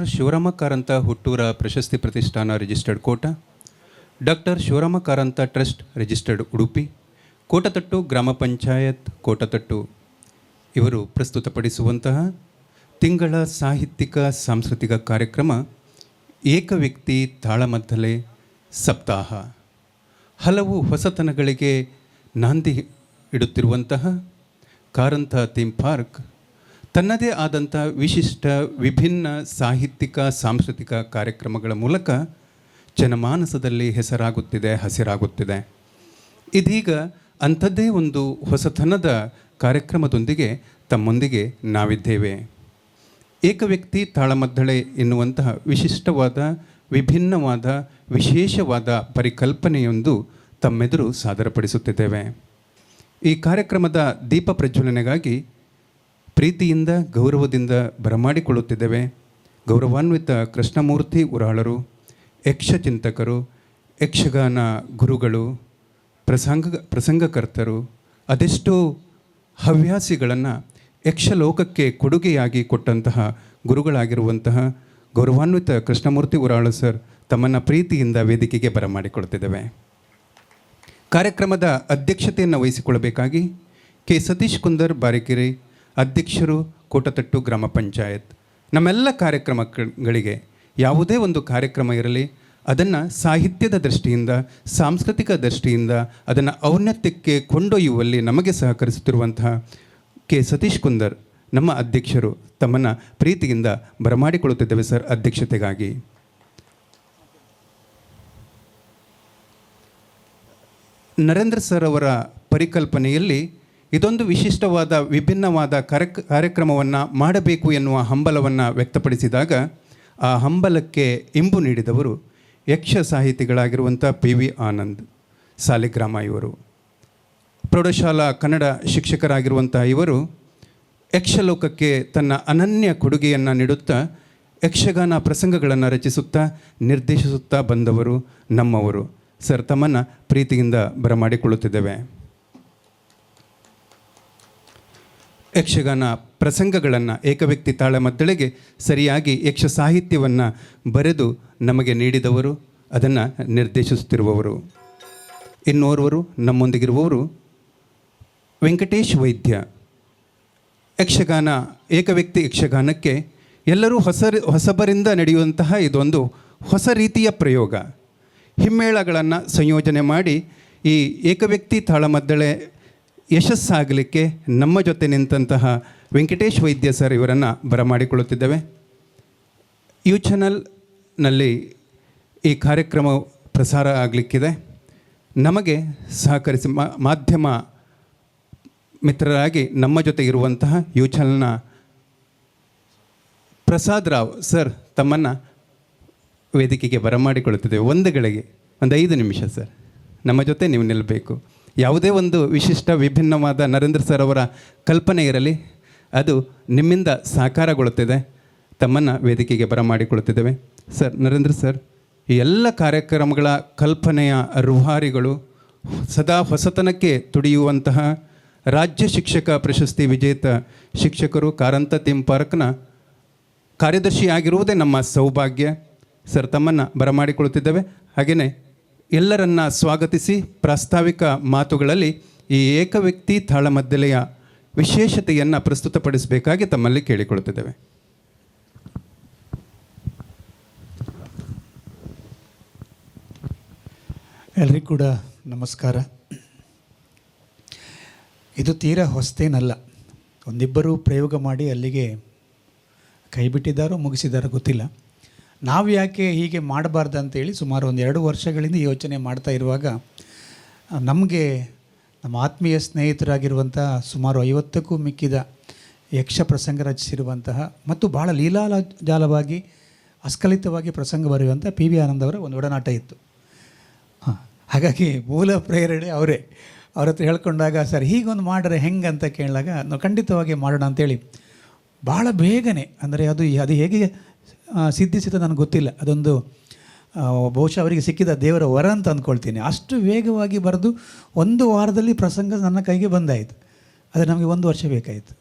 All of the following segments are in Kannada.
ಡಾಕ್ಟರ್ ಶಿವರಾಮ ಕಾರಂತ ಹುಟ್ಟೂರ ಪ್ರಶಸ್ತಿ ಪ್ರತಿಷ್ಠಾನ registered Kota, doctor Shivarama Karanth trust registered Udupi, Kotathattu ಗ್ರಾಮ ಪಂಚಾಯತ್ ಕೋಟತಟ್ಟು. ಇವರು ಪ್ರಸ್ತುತಪಡಿಸುವಂತಹ ತಿಂಗಳ ಸಾಹಿತ್ಯಿಕ, ಸಾಂಸ್ಕೃತಿಕ ಕಾರ್ಯಕ್ರಮ ಏಕ ವ್ಯಕ್ತಿ ತಾಳಮದ್ದಲೆ ಸಪ್ತಾಹ. ಹಲವು ಹೊಸತನಗಳಿಗೆ ನಾಂದಿ ಇಡುತ್ತಿರುವಂತಹ ಕಾರಂತ ಥೀಮ್ ಪಾರ್ಕ್ ತನ್ನದೇ ಆದಂಥ ವಿಶಿಷ್ಟ, ವಿಭಿನ್ನ ಸಾಹಿತ್ಯಿಕ, ಸಾಂಸ್ಕೃತಿಕ ಕಾರ್ಯಕ್ರಮಗಳ ಮೂಲಕ ಜನಮಾನಸದಲ್ಲಿ ಹೆಸರಾಗುತ್ತಿದೆ, ಹಸಿರಾಗುತ್ತಿದೆ. ಇದೀಗ ಅಂಥದ್ದೇ ಒಂದು ಹೊಸತನದ ಕಾರ್ಯಕ್ರಮದೊಂದಿಗೆ ತಮ್ಮೊಂದಿಗೆ ನಾವಿದ್ದೇವೆ. ಏಕವ್ಯಕ್ತಿ ತಾಳಮದ್ದಳೆ ಎನ್ನುವಂತಹ ವಿಶಿಷ್ಟವಾದ, ವಿಭಿನ್ನವಾದ, ವಿಶೇಷವಾದ ಪರಿಕಲ್ಪನೆಯೊಂದು ತಮ್ಮೆದುರು ಸಾದರಪಡಿಸುತ್ತಿದ್ದೇವೆ. ಈ ಕಾರ್ಯಕ್ರಮದ ದೀಪ ಪ್ರಜ್ವಲನೆಗಾಗಿ ಪ್ರೀತಿಯಿಂದ, ಗೌರವದಿಂದ ಬರಮಾಡಿಕೊಳ್ಳುತ್ತಿದ್ದೇವೆ. ಗೌರವಾನ್ವಿತ ಕೃಷ್ಣಮೂರ್ತಿ ಉರಾಳರು, ಯಕ್ಷಚಿಂತಕರು, ಯಕ್ಷಗಾನ ಗುರುಗಳು, ಪ್ರಸಂಗ, ಪ್ರಸಂಗಕರ್ತರು, ಅದೆಷ್ಟೋ ಹವ್ಯಾಸಿಗಳನ್ನು ಯಕ್ಷಲೋಕಕ್ಕೆ ಕೊಡುಗೆಯಾಗಿ ಕೊಟ್ಟಂತಹ ಗುರುಗಳಾಗಿರುವಂತಹ ಗೌರವಾನ್ವಿತ ಕೃಷ್ಣಮೂರ್ತಿ ಉರಾಳ ಸರ್ ತಮ್ಮನ್ನು ಪ್ರೀತಿಯಿಂದ ವೇದಿಕೆಗೆ ಬರಮಾಡಿಕೊಳ್ತಿದ್ದೇವೆ. ಕಾರ್ಯಕ್ರಮದ ಅಧ್ಯಕ್ಷತೆಯನ್ನು ವಹಿಸಿಕೊಳ್ಳಬೇಕಾಗಿ ಕೆ ಸತೀಶ್ ಕುಂದರ್ ಬಾರಿಕೆರೆ ಅಧ್ಯಕ್ಷರು ಕೋಟತಟ್ಟು ಗ್ರಾಮ ಪಂಚಾಯತ್, ನಮ್ಮೆಲ್ಲ ಕಾರ್ಯಕ್ರಮಗಳಿಗೆ ಯಾವುದೇ ಒಂದು ಕಾರ್ಯಕ್ರಮ ಇರಲಿ, ಅದನ್ನು ಸಾಹಿತ್ಯದ ದೃಷ್ಟಿಯಿಂದ, ಸಾಂಸ್ಕೃತಿಕ ದೃಷ್ಟಿಯಿಂದ, ಅದನ್ನು ಔನ್ನತ್ಯಕ್ಕೆ ಕೊಂಡೊಯ್ಯುವಲ್ಲಿ ನಮಗೆ ಸಹಕರಿಸುತ್ತಿರುವಂತಹ ಕೆ ಸತೀಶ್ ಕುಂದರ್, ನಮ್ಮ ಅಧ್ಯಕ್ಷರು ತಮ್ಮನ್ನು ಪ್ರೀತಿಯಿಂದ ಬರಮಾಡಿಕೊಳ್ಳುತ್ತಿದ್ದೇವೆ ಸರ್ ಅಧ್ಯಕ್ಷತೆಗಾಗಿ. ನರೇಂದ್ರ ಸರ್ ಅವರ ಪರಿಕಲ್ಪನೆಯಲ್ಲಿ ಇದೊಂದು ವಿಶಿಷ್ಟವಾದ, ವಿಭಿನ್ನವಾದ ಕಾರ್ಯಕ್ ಕಾರ್ಯಕ್ರಮವನ್ನು ಮಾಡಬೇಕು ಎನ್ನುವ ಹಂಬಲವನ್ನು ವ್ಯಕ್ತಪಡಿಸಿದಾಗ, ಆ ಹಂಬಲಕ್ಕೆ ಇಂಬು ನೀಡಿದವರು ಯಕ್ಷ ಸಾಹಿತಿಗಳಾಗಿರುವಂಥ ಪಿ ವಿ ಆನಂದ್ ಸಾಲಿಗ್ರಾಮ ಇವರು. ಪ್ರೌಢಶಾಲಾ ಕನ್ನಡ ಶಿಕ್ಷಕರಾಗಿರುವಂಥ ಇವರು ಯಕ್ಷಲೋಕಕ್ಕೆ ತನ್ನ ಅನನ್ಯ ಕೊಡುಗೆಯನ್ನು ನೀಡುತ್ತಾ, ಯಕ್ಷಗಾನ ಪ್ರಸಂಗಗಳನ್ನು ರಚಿಸುತ್ತಾ, ನಿರ್ದೇಶಿಸುತ್ತಾ ಬಂದವರು ನಮ್ಮವರು. ಸರ್, ತಮ್ಮನ್ನು ಪ್ರೀತಿಯಿಂದ ಬರಮಾಡಿಕೊಳ್ಳುತ್ತಿದ್ದೇವೆ. ಯಕ್ಷಗಾನ ಪ್ರಸಂಗಗಳನ್ನು ಏಕವ್ಯಕ್ತಿ ತಾಳಮದ್ದಳೆಗೆ ಸರಿಯಾಗಿ ಯಕ್ಷ ಸಾಹಿತ್ಯವನ್ನು ಬರೆದು ನಮಗೆ ನೀಡಿದವರು, ಅದನ್ನು ನಿರ್ದೇಶಿಸುತ್ತಿರುವವರು. ಇನ್ನೋರ್ವರು, ನಮ್ಮೊಂದಿಗಿರುವವರು ವೆಂಕಟೇಶ್ ವೈದ್ಯ. ಯಕ್ಷಗಾನ, ಏಕವ್ಯಕ್ತಿ ಯಕ್ಷಗಾನಕ್ಕೆ ಎಲ್ಲರೂ ಹೊಸ ಹೊಸಬರಿಂದ ನಡೆಯುವಂತಹ ಇದೊಂದು ಹೊಸ ರೀತಿಯ ಪ್ರಯೋಗ. ಹಿಮ್ಮೇಳಗಳನ್ನು ಸಂಯೋಜನೆ ಮಾಡಿ ಈ ಏಕವ್ಯಕ್ತಿ ತಾಳಮದ್ದಳೆ ಯಶಸ್ಸಾಗಲಿಕ್ಕೆ ನಮ್ಮ ಜೊತೆ ನಿಂತಹ ವೆಂಕಟೇಶ್ ವೈದ್ಯ ಸರ್ ಇವರನ್ನು ಬರಮಾಡಿಕೊಳ್ಳುತ್ತಿದ್ದೇವೆ. ಯು ಚಾನಲ್ನಲ್ಲಿ ಈ ಕಾರ್ಯಕ್ರಮ ಪ್ರಸಾರ ಆಗಲಿಕ್ಕಿದೆ. ನಮಗೆ ಸಹಕರಿಸಿ ಮಾಧ್ಯಮ ಮಿತ್ರರಾಗಿ ನಮ್ಮ ಜೊತೆ ಇರುವಂತಹ ಯು ಚಾನಲ್ನ ಪ್ರಸಾದ್ ರಾವ್ ಸರ್ ತಮ್ಮನ್ನು ವೇದಿಕೆಗೆ ಬರಮಾಡಿಕೊಳ್ಳುತ್ತಿದ್ದೇವೆ. ಒಂದು ಗಳಿಗೆ, ಒಂದು ಐದು ನಿಮಿಷ ಸರ್. ನಮ್ಮ ಜೊತೆ ನೀವು ನಿಲ್ಲಬೇಕು ಯಾವುದೇ ಒಂದು ವಿಶಿಷ್ಟ ವಿಭಿನ್ನವಾದ ನರೇಂದ್ರ ಸರ್ ಅವರ ಕಲ್ಪನೆ ಇರಲಿ, ಅದು ನಿಮ್ಮಿಂದ ಸಾಕಾರಗೊಳ್ಳುತ್ತಿದೆ, ತಮ್ಮನ್ನು ವೇದಿಕೆಗೆ ಬರಮಾಡಿಕೊಳ್ಳುತ್ತಿದ್ದೇವೆ. ಸರ್, ನರೇಂದ್ರ ಸರ್, ಈ ಎಲ್ಲ ಕಾರ್ಯಕ್ರಮಗಳ ಕಲ್ಪನೆಯ ರುಹಾರಿಗಳು ಸದಾ ಹೊಸತನಕ್ಕೆ ತುಡಿಯುವಂತಹ ರಾಜ್ಯ ಶಿಕ್ಷಕ ಪ್ರಶಸ್ತಿ ವಿಜೇತ ಶಿಕ್ಷಕರು ಕಾರಂತ ಥೀಮ್ ಪಾರ್ಕ್ನ ಕಾರ್ಯದರ್ಶಿಯಾಗಿರುವುದೇ ನಮ್ಮ ಸೌಭಾಗ್ಯ. ಸರ್, ತಮ್ಮನ್ನು ಬರಮಾಡಿಕೊಳ್ಳುತ್ತಿದ್ದೇವೆ. ಹಾಗೆಯೇ ಎಲ್ಲರನ್ನ ಸ್ವಾಗತಿಸಿ ಪ್ರಾಸ್ತಾವಿಕ ಮಾತುಗಳಲ್ಲಿ ಈ ಏಕವ್ಯಕ್ತಿ ತಾಳಮದ್ದಲೆಯ ವಿಶೇಷತೆಯನ್ನು ಪ್ರಸ್ತುತಪಡಿಸಬೇಕಾಗಿ ತಮ್ಮಲ್ಲಿ ಕೇಳಿಕೊಳ್ಳುತ್ತಿದ್ದೇವೆ. ಎಲ್ರಿಗೂ ಕೂಡ ನಮಸ್ಕಾರ. ಇದು ತೀರಾ ಹೊಸ್ತೇನಲ್ಲ. ಒಂದಿಬ್ಬರು ಪ್ರಯೋಗ ಮಾಡಿ ಅಲ್ಲಿಗೆ ಕೈಬಿಟ್ಟಿದ್ದಾರೋ ಮುಗಿಸಿದಾರೋ ಗೊತ್ತಿಲ್ಲ. ನಾವು ಯಾಕೆ ಹೀಗೆ ಮಾಡಬಾರ್ದು ಅಂತೇಳಿ ಸುಮಾರು ಒಂದು ಎರಡು ವರ್ಷಗಳಿಂದ ಯೋಚನೆ ಮಾಡ್ತಾ ಇರುವಾಗ ನಮಗೆ ನಮ್ಮ ಆತ್ಮೀಯ ಸ್ನೇಹಿತರಾಗಿರುವಂಥ ಸುಮಾರು ಐವತ್ತಕ್ಕೂ ಮಿಕ್ಕಿದ ಯಕ್ಷ ಪ್ರಸಂಗ ರಚಿಸಿರುವಂತಹ ಮತ್ತು ಭಾಳ ಲೀಲಾಲ ಜಾಲವಾಗಿ ಅಸ್ಖಲಿತವಾಗಿ ಪ್ರಸಂಗ ಬರೆಯುವಂಥ ಪಿ ವಿ ಆನಂದ್ ಅವರ ಒಂದು ಒಡನಾಟ ಇತ್ತು. ಹಾಗಾಗಿ ಮೂಲ ಪ್ರೇರಣೆ ಅವರೇ. ಅವ್ರ ಹತ್ರ ಹೇಳ್ಕೊಂಡಾಗ, ಸರ್, ಹೀಗೊಂದು ಮಾಡ್ರೆ ಹೆಂಗೆ ಅಂತ ಕೇಳಿದಾಗ, ನಾವು ಖಂಡಿತವಾಗಿ ಮಾಡೋಣ ಅಂತೇಳಿ ಭಾಳ ಬೇಗನೆ, ಅಂದರೆ ಅದು ಅದು ಹೇಗೆ ಆ, ಸಿದ್ಧಿಸಿತು ನನಗೆ ಗೊತ್ತಿಲ್ಲ. ಅದೊಂದು ಬಹುಶಃ ಅವರಿಗೆ ಸಿಕ್ಕಿದ ದೇವರ ವರ ಅಂತ ಅಂದ್ಕೊಳ್ತೀನಿ. ಅಷ್ಟು ವೇಗವಾಗಿ ಬರೆದು ಒಂದು ವಾರದಲ್ಲಿ ಪ್ರಸಂಗ ನನ್ನ ಕೈಗೆ ಬಂದಾಯಿತು. ಅದು ನಮಗೆ ಒಂದು ವರ್ಷ ಬೇಕಾಯಿತು.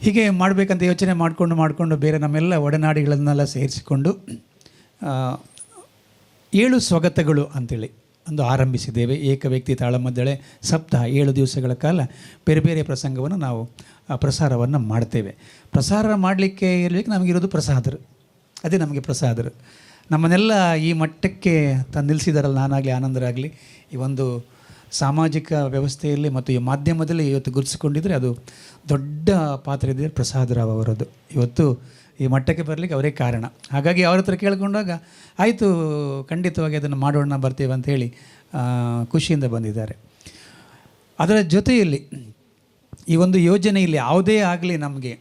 ಹೀಗೆ ಮಾಡಬೇಕಂತ ಯೋಚನೆ ಮಾಡಿಕೊಂಡು ಮಾಡಿಕೊಂಡು ಬೇರೆ ನಮ್ಮೆಲ್ಲ ಒಡನಾಡಿಗಳನ್ನೆಲ್ಲ ಸೇರಿಸಿಕೊಂಡು ಏಳು ಸ್ವಗತಗಳು ಅಂತೇಳಿ ಒಂದು ಆರಂಭಿಸಿದ್ದೇವೆ. ಏಕ ವ್ಯಕ್ತಿ ತಾಳಮದ್ದಳೆ ಸಪ್ತಾಹ ಏಳು ದಿವಸಗಳ ಕಾಲ ಬೇರೆ ಬೇರೆ ಪ್ರಸಂಗವನ್ನು ನಾವು ಪ್ರಸಾರವನ್ನು ಮಾಡ್ತೇವೆ. ಪ್ರಸಾರ ಮಾಡಲಿಕ್ಕೆ ಇರಲಿಕ್ಕೆ ನಮಗಿರೋದು ಪ್ರಸಾದರು. ಅದೇ ನಮಗೆ ಪ್ರಸಾದರು. ನಮ್ಮನ್ನೆಲ್ಲ ಈ ಮಟ್ಟಕ್ಕೆ ತಂದು ನಿಲ್ಲಿಸಿದಾರಲ್ಲ, ನಾನಾಗಲಿ ಆನಂದರಾಗಲಿ, ಈ ಒಂದು ಸಾಮಾಜಿಕ ವ್ಯವಸ್ಥೆಯಲ್ಲಿ ಮತ್ತು ಈ ಮಾಧ್ಯಮದಲ್ಲಿ ಇವತ್ತು ಗುರುತಿಸಿಕೊಂಡಿದ್ದರೆ ಅದು ದೊಡ್ಡ ಪಾತ್ರ ಇದೆ ಪ್ರಸಾದರಾವ್ ಅವರದ್ದು. ಇವತ್ತು ಈ ಮಟ್ಟಕ್ಕೆ ಬರಲಿಕ್ಕೆ ಅವರೇ ಕಾರಣ. ಹಾಗಾಗಿ ಅವ್ರ ಹತ್ರ ಕೇಳ್ಕೊಂಡಾಗ, ಆಯಿತು, ಖಂಡಿತವಾಗಿ ಅದನ್ನು ಮಾಡೋಣ, ಬರ್ತೇವೆ ಅಂತ ಹೇಳಿ ಖುಷಿಯಿಂದ ಬಂದಿದ್ದಾರೆ. ಅದರ ಜೊತೆಯಲ್ಲಿ ಈ ಒಂದು ಯೋಜನೆಯಲ್ಲಿ ಯಾವುದೇ ಆಗಲಿ ನಮಗೆ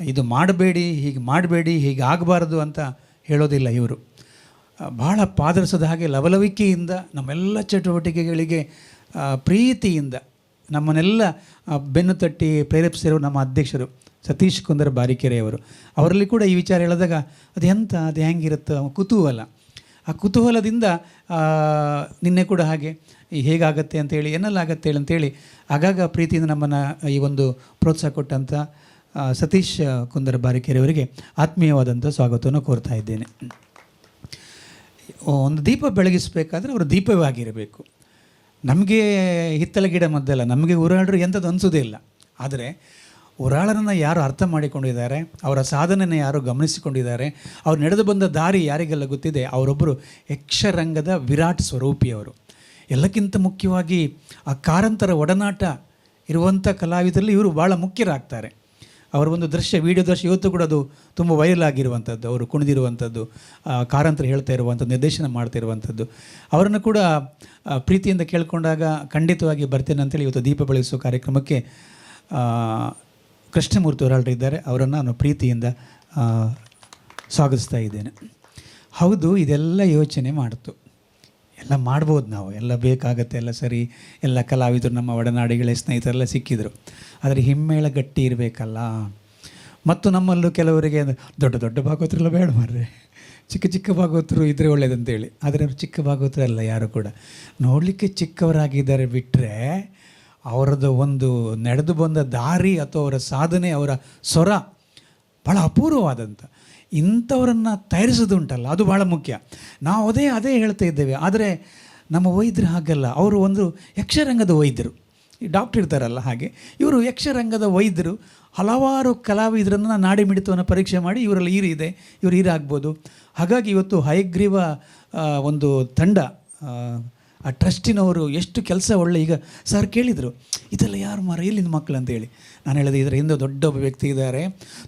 ಇದು ಮಾಡಬೇಡಿ, ಹೀಗೆ ಮಾಡಬೇಡಿ, ಹೀಗೆ ಆಗಬಾರ್ದು ಅಂತ ಹೇಳೋದಿಲ್ಲ ಇವರು. ಭಾಳ ಪಾದರಸದ ಹಾಗೆ ಲವಲವಿಕೆಯಿಂದ, ನಮ್ಮೆಲ್ಲ ಚಟುವಟಿಕೆಗಳಿಗೆ ಪ್ರೀತಿಯಿಂದ ನಮ್ಮನ್ನೆಲ್ಲ ಬೆನ್ನು ತಟ್ಟಿ ಪ್ರೇರೇಪಿಸಿರೋ ನಮ್ಮ ಅಧ್ಯಕ್ಷರು ಸತೀಶ್ ಕುಂದರ್ ಬಾರಿಕೆರೆಯವರು. ಅವರಲ್ಲಿ ಕೂಡ ಈ ವಿಚಾರ ಹೇಳಿದಾಗ ಅದು ಎಂತ, ಅದು ಹೆಂಗಿರುತ್ತೆ ಕುತೂಹಲ. ಆ ಕುತೂಹಲದಿಂದ ನಿನ್ನೆ ಕೂಡ ಹಾಗೆ ಹೇಗಾಗತ್ತೆ ಅಂತೇಳಿ ಹೇಳಿ ಅಂತೇಳಿ ಆಗಾಗ ಪ್ರೀತಿಯಿಂದ ನಮ್ಮನ್ನು ಈ ಒಂದು ಪ್ರೋತ್ಸಾಹ ಕೊಟ್ಟಂಥ ಸತೀಶ್ ಕುಂದರ ಬಾರಿಕೆರೆಯವರಿಗೆ ಆತ್ಮೀಯವಾದಂಥ ಸ್ವಾಗತವನ್ನು ಕೋರ್ತಾ ಇದ್ದೇನೆ. ಒಂದು ದೀಪ ಬೆಳಗಿಸಬೇಕಾದ್ರೆ ಅವರು ದೀಪವಾಗಿರಬೇಕು. ನಮಗೆ ಹಿತ್ತಲ ಗಿಡ ಮದ್ದಲ್ಲ ನಮಗೆ ಉರಾಳರು ಎಂಥದ್ದು ಅನಿಸೋದೇ ಇಲ್ಲ. ಆದರೆ ಉರಾಳರನ್ನು ಯಾರು ಅರ್ಥ ಮಾಡಿಕೊಂಡಿದ್ದಾರೆ, ಅವರ ಸಾಧನೆಯನ್ನು ಯಾರು ಗಮನಿಸಿಕೊಂಡಿದ್ದಾರೆ, ಅವ್ರು ನಡೆದು ಬಂದ ದಾರಿ ಯಾರಿಗೆಲ್ಲ ಗೊತ್ತಿದೆ ಅವರೊಬ್ಬರು ಯಕ್ಷರಂಗದ ವಿರಾಟ್ ಸ್ವರೂಪಿಯವರು ಎಲ್ಲಕ್ಕಿಂತ ಮುಖ್ಯವಾಗಿ ಆ ಕಾರಂತರ ಒಡನಾಟ ಇರುವಂಥ ಕಲಾವಿದರಲ್ಲಿ ಇವರು ಭಾಳ ಮುಖ್ಯರಾಗ್ತಾರೆ. ಅವರ ಒಂದು ದೃಶ್ಯ ವಿಡಿಯೋ ದೃಶ್ಯ ಇವತ್ತು ಕೂಡ ಅದು ತುಂಬ ವೈರಲ್ ಆಗಿರುವಂಥದ್ದು ಅವರು ಕುಣಿದಿರುವಂಥದ್ದು ಕಾರಂತರ ಹೇಳ್ತಾ ಇರುವಂಥದ್ದು ನಿರ್ದೇಶನ ಮಾಡ್ತಾ ಇರುವಂಥದ್ದು ಅವರನ್ನು ಕೂಡ ಪ್ರೀತಿಯಿಂದ ಕೇಳಿಕೊಂಡಾಗ ಖಂಡಿತವಾಗಿ ಬರ್ತೇನೆ ಅಂತೇಳಿ ಇವತ್ತು ದೀಪ ಬೆಳಗಿಸೋ ಕಾರ್ಯಕ್ರಮಕ್ಕೆ ಕೃಷ್ಣಮೂರ್ತಿ ಹೊರಾಳರಿದ್ದಾರೆ ಅವರನ್ನು ನಾನು ಪ್ರೀತಿಯಿಂದ ಸ್ವಾಗತಿಸ್ತಾ ಇದ್ದೇನೆ. ಹೌದು, ಇದೆಲ್ಲ ಯೋಚನೆ ಮಾಡ್ತು. ಎಲ್ಲ ಮಾಡ್ಬೋದು ನಾವು. ಎಲ್ಲ ಬೇಕಾಗತ್ತೆ, ಎಲ್ಲ ಸರಿ, ಎಲ್ಲ ಕಲಾವಿದರು, ನಮ್ಮ ಒಡನಾಡಿಗಳೇ ಸ್ನೇಹಿತರೆಲ್ಲ ಸಿಕ್ಕಿದ್ರು. ಆದರೆ ಹಿಮ್ಮೇಳ ಗಟ್ಟಿ ಇರಬೇಕಲ್ಲ. ಮತ್ತು ನಮ್ಮಲ್ಲೂ ಕೆಲವರಿಗೆ ದೊಡ್ಡ ದೊಡ್ಡ ಭಾಗವತರೆಲ್ಲ ಬೇಡ ಮಾರ್ರೆ. ಚಿಕ್ಕ ಚಿಕ್ಕ ಭಾಗವತರು ಇದ್ದರೆ ಒಳ್ಳೇದಂತೇಳಿ. ಆದರೆ ಅವರು ಚಿಕ್ಕ ಭಾಗವತರು ಅಲ್ಲ ಯಾರು ಕೂಡ. ನೋಡಲಿಕ್ಕೆ ಚಿಕ್ಕವರಾಗಿದ್ದಾರೆ ಬಿಟ್ಟರೆ ಅವರದ್ದು ಒಂದು ನಡೆದು ಬಂದ ದಾರಿ ಅಥವಾ ಅವರ ಸಾಧನೆ, ಅವರ ಸ್ವರ ಭಾಳ ಅಪೂರ್ವವಾದಂಥ ಇಂಥವರನ್ನು ತಯಾರಿಸೋದುಂಟಲ್ಲ ಅದು ಭಾಳ ಮುಖ್ಯ. ನಾವು ಅದೇ ಅದೇ ಹೇಳ್ತಾ ಇದ್ದೇವೆ, ಆದರೆ ನಮ್ಮ ವೈದ್ಯರು ಹಾಗಲ್ಲ. ಅವರು ಒಂದು ಯಕ್ಷರಂಗದ ವೈದ್ಯರು. ಈ ಡಾಕ್ಟರ್ ಇರ್ತಾರಲ್ಲ ಹಾಗೆ, ಇವರು ಯಕ್ಷರಂಗದ ವೈದ್ಯರು. ಹಲವಾರು ಕಲಾವಿದರನ್ನು ನಾಡಿ ಮಿಡಿತವನ್ನು ಪರೀಕ್ಷೆ ಮಾಡಿ ಇವರಲ್ಲಿ ಈರು ಇದೆ, ಇವರು ಈರಾಗ್ಬೋದು ಹಾಗಾಗಿ ಇವತ್ತು ಹಯಗ್ರೀವ ಒಂದು ತಂಡ ಆ, ಟ್ರಸ್ಟಿನವರು ಎಷ್ಟು ಕೆಲಸ ಒಳ್ಳೆ ಈಗ ಸರ್ ಕೇಳಿದರು ಇದೆಲ್ಲ ಯಾರು ಮಾರ ಎಲ್ಲಿಂದ ಮಕ್ಕಳು ಅಂತೇಳಿ ನಾನು ಹೇಳಿದೆ ಇದರ ಹಿಂದೆ ದೊಡ್ಡ ಒಬ್ಬ ವ್ಯಕ್ತಿ ಇದ್ದಾರೆ.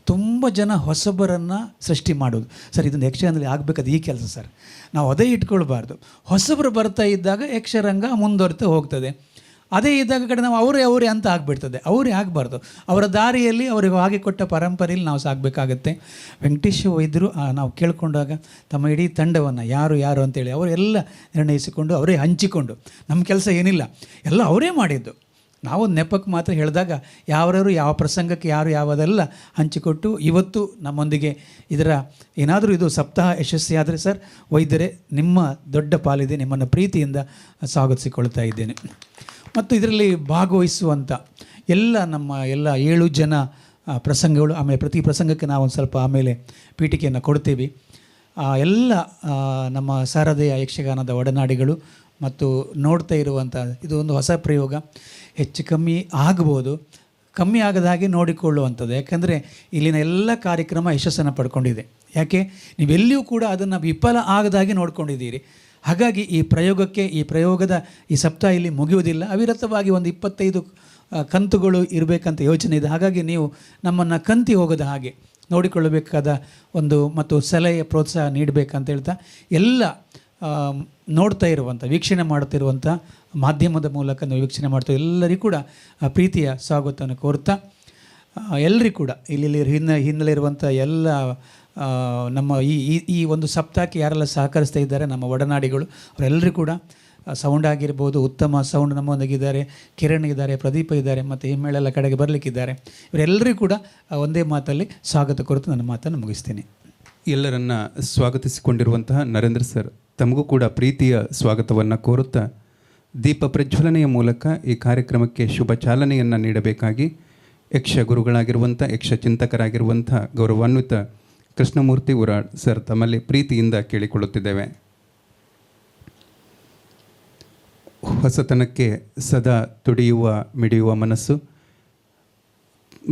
ತುಂಬ ಜನ ಹೊಸಬರನ್ನು ಸೃಷ್ಟಿ ಮಾಡೋದು. ಸರ್ ಇದನ್ನು ಯಕ್ಷಗಾನದಲ್ಲಿ ಆಗಬೇಕಾದ ಈ ಕೆಲಸ ಸರ್. ನಾವು ಅದೇ ಇಟ್ಕೊಳ್ಬಾರ್ದು. ಹೊಸಬರು ಬರ್ತಾ ಇದ್ದಾಗ ಯಕ್ಷರಂಗ ಮುಂದುವರಿತಾ ಹೋಗ್ತದೆ. ಅದೇ ಇದ್ದಾಗ ಕಡೆ ನಾವು ಅವರೇ ಅವರೇ ಅಂತ ಆಗಿಬಿಡ್ತದೆ. ಅವರೇ ಆಗಬಾರ್ದು. ಅವರ ದಾರಿಯಲ್ಲಿ ಅವರಿಗೆ ಹಾಗೆ ಕೊಟ್ಟ ಪರಂಪರೆಯಲ್ಲಿ ನಾವು ಸಾಗಬೇಕಾಗತ್ತೆ ವೆಂಕಟೇಶ ವೈದ್ಯರು ನಾವು ಕೇಳಿಕೊಂಡಾಗ ತಮ್ಮ ಇಡೀ ತಂಡವನ್ನು ಯಾರು ಯಾರು ಅಂತೇಳಿ ಅವರೆಲ್ಲ ನಿರ್ಣಯಿಸಿಕೊಂಡು ಅವರೇ ಹಂಚಿಕೊಂಡು, ನಮ್ಮ ಕೆಲಸ ಏನಿಲ್ಲ, ಎಲ್ಲ ಅವರೇ ಮಾಡಿದ್ದು. ನಾವು ನೆಪಕ್ಕೆ ಮಾತ್ರ ಹೇಳಿದಾಗ ಯಾವ್ಯಾರು ಯಾವ ಪ್ರಸಂಗಕ್ಕೆ ಯಾರು ಯಾವುದೆಲ್ಲ ಹಂಚಿಕೊಟ್ಟು ಇವತ್ತು ನಮ್ಮೊಂದಿಗೆ ಇದರ ಏನಾದರೂ ಇದು ಸಪ್ತಾಹ ಯಶಸ್ವಿಯಾದರೆ ಸರ್, ವೈದ್ಯರೇ, ನಿಮ್ಮ ದೊಡ್ಡ ಪಾಲಿದೆ, ನಿಮ್ಮನ್ನು ಪ್ರೀತಿಯಿಂದ ಸ್ವಾಗತಿಸಿಕೊಳ್ತಾ ಇದ್ದೇನೆ. ಮತ್ತು ಇದರಲ್ಲಿ ಭಾಗವಹಿಸುವಂಥ ಎಲ್ಲ ನಮ್ಮ ಎಲ್ಲ ಏಳು ಜನ ಪ್ರಸಂಗಗಳು, ಆಮೇಲೆ ಪ್ರತಿ ಪ್ರಸಂಗಕ್ಕೆ ನಾವು ಒಂದು ಸ್ವಲ್ಪ ಆಮೇಲೆ ಪೀಠಿಕೆಯನ್ನು ಕೊಡ್ತೀವಿ. ಎಲ್ಲ ನಮ್ಮ ಸಾರದೆಯ ಯಕ್ಷಗಾನದ ಒಡನಾಡಿಗಳು ಮತ್ತು ನೋಡ್ತಾ ಇರುವಂಥ ಇದು ಒಂದು ಹೊಸ ಪ್ರಯೋಗ. ಹೆಚ್ಚು ಕಮ್ಮಿ ಆಗ್ಬೋದು. ಕಮ್ಮಿ ಆಗದ ಹಾಗೆ ನೋಡಿಕೊಳ್ಳುವಂಥದ್ದು. ಯಾಕಂದರೆ ಇಲ್ಲಿನ ಎಲ್ಲ ಕಾರ್ಯಕ್ರಮ ಯಶಸ್ಸನ್ನು ಪಡ್ಕೊಂಡಿದೆ. ಯಾಕೆ? ನೀವೆಲ್ಲಿಯೂ ಕೂಡ ಅದನ್ನು ವಿಫಲ ಆಗದಾಗೆ ನೋಡ್ಕೊಂಡಿದ್ದೀರಿ. ಹಾಗಾಗಿ ಈ ಪ್ರಯೋಗಕ್ಕೆ, ಈ ಪ್ರಯೋಗದ ಈ ಸಪ್ತಾಹ ಇಲ್ಲಿ ಮುಗಿಯುವುದಿಲ್ಲ. ಅವಿರತವಾಗಿ ಒಂದು ಇಪ್ಪತ್ತೈದು ಕಂತುಗಳು ಇರಬೇಕಂತ ಯೋಚನೆ ಇದೆ. ಹಾಗಾಗಿ ನೀವು ನಮ್ಮನ್ನು ಕಂತಿ ಹೋಗದ ಹಾಗೆ ನೋಡಿಕೊಳ್ಳಬೇಕಾದ ಒಂದು ಮತ್ತು ಸಲಹೆ ಪ್ರೋತ್ಸಾಹ ನೀಡಬೇಕಂತ ಹೇಳ್ತಾ, ಎಲ್ಲ ನೋಡ್ತಾ ಇರುವಂಥ ವೀಕ್ಷಣೆ ಮಾಡುತ್ತಿರುವಂಥ ಮಾಧ್ಯಮದ ಮೂಲಕ ನೀವು ವೀಕ್ಷಣೆ ಮಾಡ್ತಾ ಎಲ್ಲರಿಗೂ ಕೂಡ ಪ್ರೀತಿಯ ಸ್ವಾಗತವನ್ನು ಕೋರ್ತಾ ಎಲ್ಲರಿಗೂ ಕೂಡ ಇಲ್ಲಿ ಹಿನ್ನೆ, ಹಿನ್ನೆಲೆ ಇರುವಂಥ ಎಲ್ಲ ನಮ್ಮ ಈ, ಈ- ಒಂದು ಸಪ್ತಾಹಕ್ಕೆ ಯಾರೆಲ್ಲ ಸಹಕರಿಸ್ತಾ ಇದ್ದಾರೆ, ನಮ್ಮ ಒಡನಾಡಿಗಳು, ಅವರೆಲ್ಲರೂ ಕೂಡ ಸೌಂಡ್ ಆಗಿರ್ಬೋದು, ಉತ್ತಮ ಸೌಂಡ್ ನಮ್ಮೊಂದಿಗಿದ್ದಾರೆ, ಕಿರಣ್ ಇದ್ದಾರೆ, ಪ್ರದೀಪ ಇದ್ದಾರೆ, ಮತ್ತು ಹಿಮ್ಮೇಳೆಲ್ಲ ಕಡೆಗೆ ಬರಲಿಕ್ಕಿದ್ದಾರೆ. ಇವರೆಲ್ಲರೂ ಕೂಡ ಒಂದೇ ಮಾತಲ್ಲಿ ಸ್ವಾಗತ ಕೊರತು ನನ್ನ ಮಾತನ್ನು ಮುಗಿಸ್ತೀನಿ. ಎಲ್ಲರನ್ನ ಸ್ವಾಗತಿಸಿಕೊಂಡಿರುವಂತಹ ನರೇಂದ್ರ ಸರ್, ತಮಗೂ ಕೂಡ ಪ್ರೀತಿಯ ಸ್ವಾಗತವನ್ನು ಕೋರುತ್ತಾ, ದೀಪ ಪ್ರಜ್ವಲನೆಯ ಮೂಲಕ ಈ ಕಾರ್ಯಕ್ರಮಕ್ಕೆ ಶುಭ ಚಾಲನೆಯನ್ನು ನೀಡಬೇಕಾಗಿ ಯಕ್ಷ ಗುರುಗಳಾಗಿರುವಂಥ, ಯಕ್ಷ ಚಿಂತಕರಾಗಿರುವಂಥ ಗೌರವಾನ್ವಿತ ಕೃಷ್ಣಮೂರ್ತಿ ಉರಾಳ್ ಸರ್ ತಮ್ಮಲ್ಲಿ ಪ್ರೀತಿಯಿಂದ ಕೇಳಿಕೊಳ್ಳುತ್ತಿದ್ದೇವೆ. ಹೊಸತನಕ್ಕೆ ಸದಾ ತುಡಿಯುವ, ಮಿಡಿಯುವ ಮನಸ್ಸು.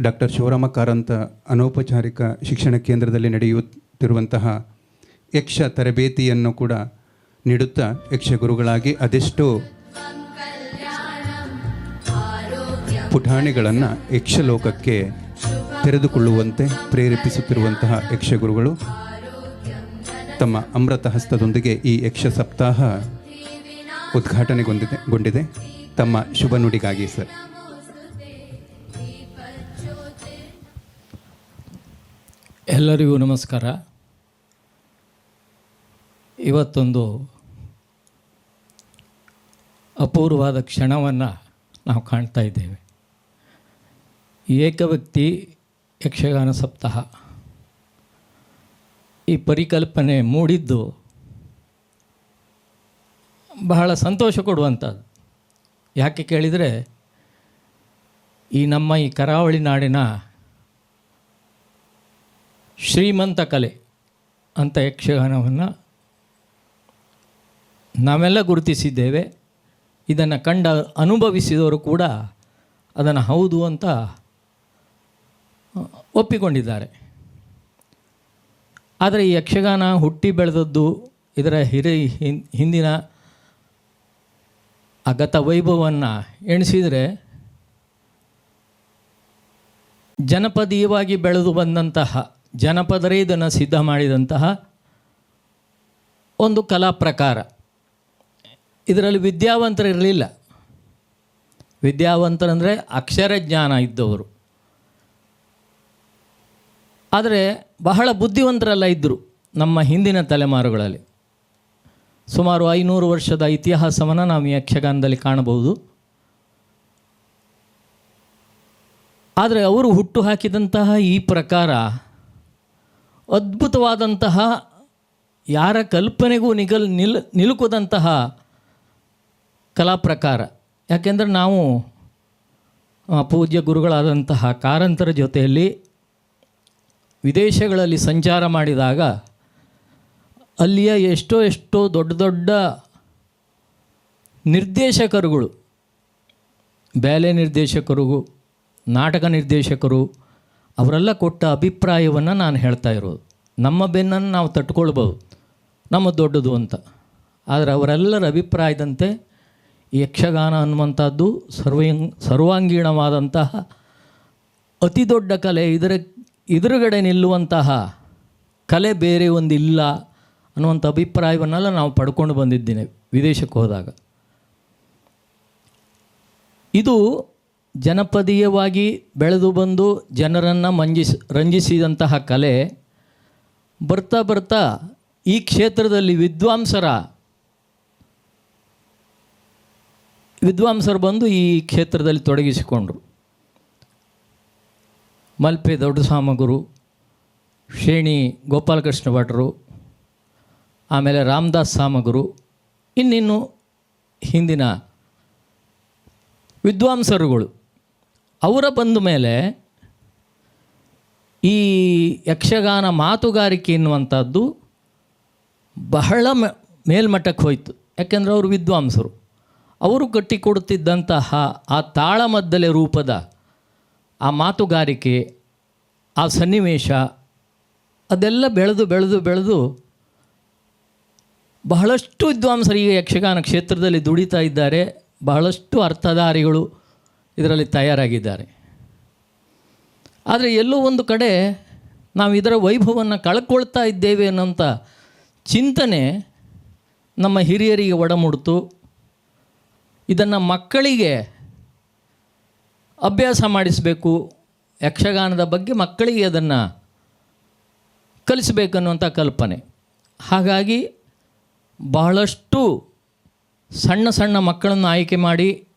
ಡಾಕ್ಟರ್ ಶಿವರಾಮ ಕಾರಂತ ಅನೌಪಚಾರಿಕ ಶಿಕ್ಷಣ ಕೇಂದ್ರದಲ್ಲಿ ನಡೆಯುತ್ತಿರುವಂತಹ ಯಕ್ಷ ತರಬೇತಿಯನ್ನು ಕೂಡ ನೀಡುತ್ತಾ ಯಕ್ಷ ಗುರುಗಳಾಗಿ ಅದೆಷ್ಟೋ ಪುಟಾಣಿಗಳನ್ನು ಯಕ್ಷಲೋಕಕ್ಕೆ ತೆರೆದುಕೊಳ್ಳುವಂತೆ, ಪ್ರೇರೇಪಿಸುತ್ತಿರುವಂತಹ ಯಕ್ಷಗುರುಗಳು, ತಮ್ಮ ಅಮೃತ ಹಸ್ತದೊಂದಿಗೆ ಈ ಯಕ್ಷ ಸಪ್ತಾಹ ಉದ್ಘಾಟನೆಗೊಂಡಿದೆ, ಗೊಂಡಿದೆ. ತಮ್ಮ ಶುಭ ನುಡಿಗಾಗಿ, ಸರ್. ಎಲ್ಲರಿಗೂ ನಮಸ್ಕಾರ. ಇವತ್ತೊಂದು ಅಪೂರ್ವವಾದ ಕ್ಷಣವನ್ನು ನಾವು ಕಾಣ್ತಾ ಇದ್ದೇವೆ. ಏಕವ್ಯಕ್ತಿ ಯಕ್ಷಗಾನ ಸಪ್ತಾಹ. ಈ ಪರಿಕಲ್ಪನೆ ಮೂಡಿದ್ದು ಬಹಳ ಸಂತೋಷ ಕೊಡುವಂಥದ್ದು. ಯಾಕೆ ಕೇಳಿದರೆ ಈ ನಮ್ಮ ಈ ಕರಾವಳಿ ನಾಡಿನ ಶ್ರೀಮಂತ ಕಲೆ ಅಂತ ಯಕ್ಷಗಾನವನ್ನು ನಾವೆಲ್ಲ ಗುರುತಿಸಿದ್ದೇವೆ. ಇದನ್ನು ಕಂಡ ಅನುಭವಿಸಿದವರು ಕೂಡ ಅದನ್ನು ಹೌದು ಅಂತ ಒಪ್ಪಿಕೊಂಡಿದ್ದಾರೆ. ಆದರೆ ಈ ಯಕ್ಷಗಾನ ಹುಟ್ಟಿ ಬೆಳೆದದ್ದು ಇದರ ಹಿರಿ ಹಿಂದಿನ ಅಗತ ವೈಭವವನ್ನು ಎಣಿಸಿದರೆ ಜನಪದೀಯವಾಗಿ ಬೆಳೆದು ಬಂದಂತಹ, ಜನಪದರೇ ಇದನ್ನು ಸಿದ್ಧ ಮಾಡಿದಂತಹ ಒಂದು ಕಲಾ ಪ್ರಕಾರ. ಇದರಲ್ಲಿ ವಿದ್ಯಾವಂತರಿರಲಿಲ್ಲ. ವಿದ್ಯಾವಂತರಂದರೆ ಅಕ್ಷರ ಜ್ಞಾನ ಇದ್ದವರು. ಆದರೆ ಬಹಳ ಬುದ್ಧಿವಂತರೆಲ್ಲ ಇದ್ದರು ನಮ್ಮ ಹಿಂದಿನ ತಲೆಮಾರುಗಳಲ್ಲಿ. ಸುಮಾರು ಐನೂರು ವರ್ಷದ ಇತಿಹಾಸವನ್ನು ನಾವು ಯಕ್ಷಗಾನದಲ್ಲಿ ಕಾಣಬಹುದು. ಆದರೆ ಅವರು ಹುಟ್ಟು ಹಾಕಿದಂತಹ ಈ ಪ್ರಕಾರ ಅದ್ಭುತವಾದಂತಹ, ಯಾರ ಕಲ್ಪನೆಗೂ ನಿಗಲ್ ನಿಲ್ ನಿಲುಕದಂತಹ ಕಲಾ ಪ್ರಕಾರ. ಯಾಕೆಂದರೆ ನಾವು ಪೂಜ್ಯ ಗುರುಗಳಾದಂತಹ ಕಾರಂತರ ಜೊತೆಯಲ್ಲಿ ವಿದೇಶಗಳಲ್ಲಿ ಸಂಚಾರ ಮಾಡಿದಾಗ ಅಲ್ಲಿಯ ಎಷ್ಟೋ ಎಷ್ಟೋ ದೊಡ್ಡ ದೊಡ್ಡ ನಿರ್ದೇಶಕರುಗಳು, ಬ್ಯಾಲೆ ನಿರ್ದೇಶಕರು ನಾಟಕ ನಿರ್ದೇಶಕರು, ಅವರೆಲ್ಲ ಕೊಟ್ಟ ಅಭಿಪ್ರಾಯವನ್ನು ನಾನು ಹೇಳ್ತಾ ಇರೋದು. ನಮ್ಮ ಬೆನ್ನನ್ನು ನಾವು ತಟ್ಕೊಳ್ಬೋದು, ನಮ್ಮ ದೊಡ್ಡದು ಅಂತ. ಆದರೆ ಅವರೆಲ್ಲರ ಅಭಿಪ್ರಾಯದಂತೆ ಯಕ್ಷಗಾನ ಅನ್ನುವಂಥದ್ದು ಸರ್ವ ಸರ್ವಾಂಗೀಣವಾದಂತಹ ಅತಿ ದೊಡ್ಡ ಕಲೆ ಇದರ ಎದುರುಗಡೆ ನಿಲ್ಲುವಂತಹ ಕಲೆ ಬೇರೆ ಒಂದು ಇಲ್ಲ ಅನ್ನುವಂಥ ಅಭಿಪ್ರಾಯವನ್ನೆಲ್ಲ ನಾವು ಪಡ್ಕೊಂಡು ಬಂದಿದ್ದೇನೆ ವಿದೇಶಕ್ಕೆ ಹೋದಾಗ. ಇದು ಜನಪದೀಯವಾಗಿ ಬೆಳೆದು ಬಂದು ಜನರನ್ನು ಮಂಜಿಸ್, ರಂಜಿಸಿದಂತಹ ಕಲೆ ಬರ್ತಾ ಬರ್ತಾ ಈ ಕ್ಷೇತ್ರದಲ್ಲಿ ವಿದ್ವಾಂಸರ ವಿದ್ವಾಂಸರು ಬಂದು ಈ ಕ್ಷೇತ್ರದಲ್ಲಿ ತೊಡಗಿಸಿಕೊಂಡರು. ಮಲ್ಪೆ ದೊಡ್ಡ ಸಾಮಗುರು ಶ್ರೇಣಿ ಗೋಪಾಲಕೃಷ್ಣ ಭಟ್ರು, ಆಮೇಲೆ ರಾಮದಾಸ್ ಸಾಮಗುರು, ಇನ್ನಿನ್ನು ಹಿಂದಿನ ವಿದ್ವಾಂಸರುಗಳು. ಅವರ ಬಂದ ಮೇಲೆ ಈ ಯಕ್ಷಗಾನ ಮಾತುಗಾರಿಕೆ ಎನ್ನುವಂಥದ್ದು ಬಹಳ ಮೇಲ್ಮಟ್ಟಕ್ಕೆ ಹೋಯಿತು. ಯಾಕೆಂದರೆ ಅವರು ವಿದ್ವಾಂಸರು. ಅವರು ಕಟ್ಟಿಕೊಡುತ್ತಿದ್ದಂತಹ ಆ ತಾಳಮದ್ದಲೆ ರೂಪದ ಆ ಮಾತುಗಾರಿಕೆ, ಆ ಸನ್ನಿವೇಶ, ಅದೆಲ್ಲ ಬೆಳೆದು ಬೆಳೆದು ಬೆಳೆದು ಬಹಳಷ್ಟು ವಿದ್ವಾಂಸರಿಗೆ ಯಕ್ಷಗಾನ ಕ್ಷೇತ್ರದಲ್ಲಿ ದುಡಿತಾ ಇದ್ದಾರೆ. ಬಹಳಷ್ಟು ಅರ್ಥಧಾರಿಗಳು ಇದರಲ್ಲಿ ತಯಾರಾಗಿದ್ದಾರೆ. ಆದರೆ ಎಲ್ಲೋ ಒಂದು ಕಡೆ ನಾವು ಇದರ ವೈಭವವನ್ನು ಕಳ್ಕೊಳ್ತಾ ಇದ್ದೇವೆ ಅನ್ನೋಂಥ ಚಿಂತನೆ ನಮ್ಮ ಹಿರಿಯರಿಗೆ ಒಡಮುಡ್ತು. ಇದನ್ನು ಮಕ್ಕಳಿಗೆ ಅಭ್ಯಾಸ ಮಾಡಿಸಬೇಕು, ಯಕ್ಷಗಾನದ ಬಗ್ಗೆ ಮಕ್ಕಳಿಗೆ ಅದನ್ನು ಕಲಿಸಬೇಕನ್ನುವಂಥ ಕಲ್ಪನೆ. ಹಾಗಾಗಿ ಬಹಳಷ್ಟು ಸಣ್ಣ ಸಣ್ಣ ಮಕ್ಕಳನ್ನು ಆಯ್ಕೆ ಮಾಡಿ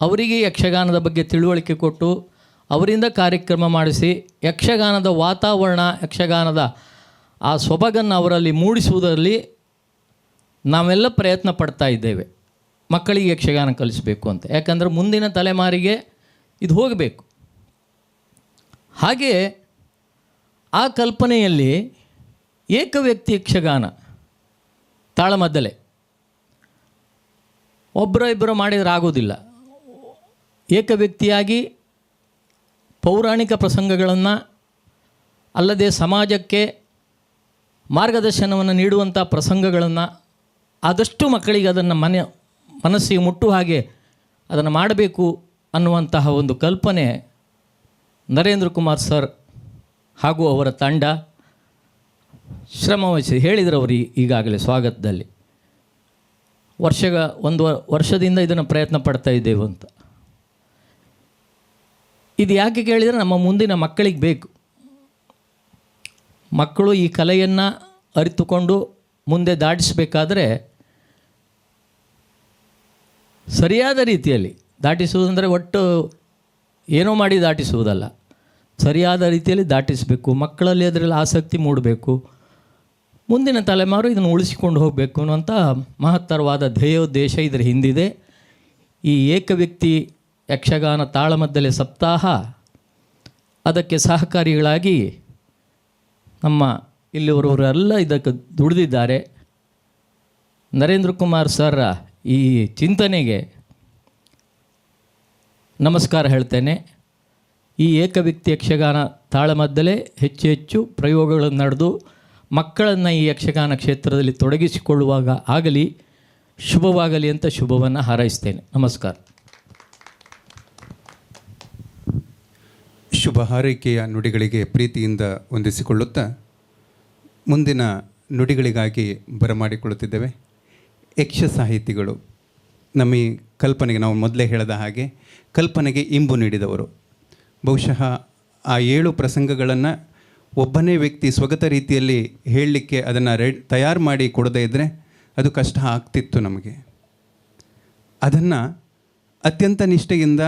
ಅವರಿಗೆ ಯಕ್ಷಗಾನದ ಬಗ್ಗೆ ತಿಳುವಳಿಕೆ ಕೊಟ್ಟು ಅವರಿಂದ ಕಾರ್ಯಕ್ರಮ ಮಾಡಿಸಿ ಯಕ್ಷಗಾನದ ವಾತಾವರಣ, ಯಕ್ಷಗಾನದ ಆ ಸೊಬಗನ್ನು ಅವರಲ್ಲಿ ಮೂಡಿಸುವುದರಲ್ಲಿ ನಾವೆಲ್ಲ ಪ್ರಯತ್ನ ಪಡ್ತಾ ಇದ್ದೇವೆ. ಮಕ್ಕಳಿಗೆ ಯಕ್ಷಗಾನ ಕಲಿಸಬೇಕು ಅಂತ. ಯಾಕಂದರೆ ಮುಂದಿನ ತಲೆಮಾರಿಗೆ ಇದು ಹೋಗಬೇಕು. ಹಾಗೆಯೇ ಆ ಕಲ್ಪನೆಯಲ್ಲಿ ಏಕವ್ಯಕ್ತಿ ಯಕ್ಷಗಾನ, ತಾಳಮದ್ದಲೆ. ಒಬ್ಬರ ಇಬ್ಬರು ಮಾಡಿದರೆ ಆಗೋದಿಲ್ಲ. ಏಕವ್ಯಕ್ತಿಯಾಗಿ ಪೌರಾಣಿಕ ಪ್ರಸಂಗಗಳನ್ನು ಅಲ್ಲದೆ ಸಮಾಜಕ್ಕೆ ಮಾರ್ಗದರ್ಶನವನ್ನು ನೀಡುವಂಥ ಪ್ರಸಂಗಗಳನ್ನು ಆದಷ್ಟು ಮಕ್ಕಳಿಗೆ ಅದನ್ನು ಮನೆ, ಮನಸ್ಸಿಗೆ ಮುಟ್ಟುವ ಹಾಗೆ ಅದನ್ನು ಮಾಡಬೇಕು ಅನ್ನುವಂತಹ ಒಂದು ಕಲ್ಪನೆ ನರೇಂದ್ರ ಕುಮಾರ್ ಸರ್ ಹಾಗೂ ಅವರ ತಂಡ ಶ್ರಮವಹಿಸಿ ಹೇಳಿದರು ಅವರು ಈಗಾಗಲೇ ಸ್ವಾಗತದಲ್ಲಿ. ವರ್ಷಗ ಒಂದು ವರ್ಷದಿಂದ ಇದನ್ನು ಪ್ರಯತ್ನ ಪಡ್ತಾ ಇದ್ದೇವೆ ಅಂತ. ಇದು ಯಾಕೆ ಕೇಳಿದರೆ ನಮ್ಮ ಮುಂದಿನ ಮಕ್ಕಳಿಗೆ ಬೇಕು. ಮಕ್ಕಳು ಈ ಕಲೆಯನ್ನು ಅರಿತುಕೊಂಡು ಮುಂದೆ ದಾಟಿಸಬೇಕಾದ್ರೆ ಸರಿಯಾದ ರೀತಿಯಲ್ಲಿ ದಾಟಿಸುವುದಂದರೆ ಒಟ್ಟು ಏನೋ ಮಾಡಿ ದಾಟಿಸುವುದಲ್ಲ. ಸರಿಯಾದ ರೀತಿಯಲ್ಲಿ ದಾಟಿಸಬೇಕು, ಮಕ್ಕಳಲ್ಲಿ ಅದರಲ್ಲಿ ಆಸಕ್ತಿ ಮೂಡಬೇಕು, ಮುಂದಿನ ತಲೆಮಾರು ಇದನ್ನು ಉಳಿಸಿಕೊಂಡು ಹೋಗಬೇಕು ಅನ್ನುವಂಥ ಮಹತ್ತರವಾದ ಧ್ಯೇಯೋದ್ದೇಶ ಇದರ ಹಿಂದಿದೆ. ಈ ಏಕವ್ಯಕ್ತಿ ಯಕ್ಷಗಾನ ತಾಳಮದ್ದಲೆ ಸಪ್ತಾಹ ಅದಕ್ಕೆ ಸಹಕಾರಿಗಳಾಗಿ ನಮ್ಮ ಇಲ್ಲಿವರವರೆಲ್ಲ ಇದಕ್ಕೆ ದುಡಿದಿದ್ದಾರೆ. ನರೇಂದ್ರ ಕುಮಾರ್ ಸರ್ ಈ ಚಿಂತನೆಗೆ ನಮಸ್ಕಾರ ಹೇಳ್ತೇನೆ. ಈ ಏಕವ್ಯಕ್ತಿ ಯಕ್ಷಗಾನ ತಾಳಮದ್ದಲೇ ಹೆಚ್ಚು ಹೆಚ್ಚು ಪ್ರಯೋಗಗಳನ್ನು ನಡೆದು ಮಕ್ಕಳನ್ನು ಈ ಯಕ್ಷಗಾನ ಕ್ಷೇತ್ರದಲ್ಲಿ ತೊಡಗಿಸಿಕೊಳ್ಳುವಾಗ ಆಗಲಿ, ಶುಭವಾಗಲಿ ಅಂತ ಶುಭವನ್ನು ಹಾರೈಸ್ತೇನೆ. ನಮಸ್ಕಾರ. ಶುಭ ಹಾರೈಕೆಯ ನುಡಿಗಳಿಗೆ ಪ್ರೀತಿಯಿಂದ ಹೊಂದಿಸಿಕೊಳ್ಳುತ್ತಾ ಮುಂದಿನ ನುಡಿಗಳಿಗಾಗಿ ಬರಮಾಡಿಕೊಳ್ಳುತ್ತಿದ್ದೇವೆ. ಯಕ್ಷ ಸಾಹಿತಿಗಳು ನಮ್ಮ ಈ ಕಲ್ಪನೆಗೆ ನಾವು ಮೊದಲೇ ಹೇಳಿದ ಹಾಗೆ ಕಲ್ಪನೆಗೆ ಇಂಬು ನೀಡಿದವರು. ಬಹುಶಃ ಆ ಏಳು ಪ್ರಸಂಗಗಳನ್ನು ಒಬ್ಬನೇ ವ್ಯಕ್ತಿ ಸ್ವಗತ ರೀತಿಯಲ್ಲಿ ಹೇಳಲಿಕ್ಕೆ ಅದನ್ನು ರೆಡ್ ತಯಾರು ಮಾಡಿ ಕೊಡದೇ ಇದ್ದರೆ ಅದು ಕಷ್ಟ ಆಗ್ತಿತ್ತು ನಮಗೆ. ಅದನ್ನು ಅತ್ಯಂತ ನಿಷ್ಠೆಯಿಂದ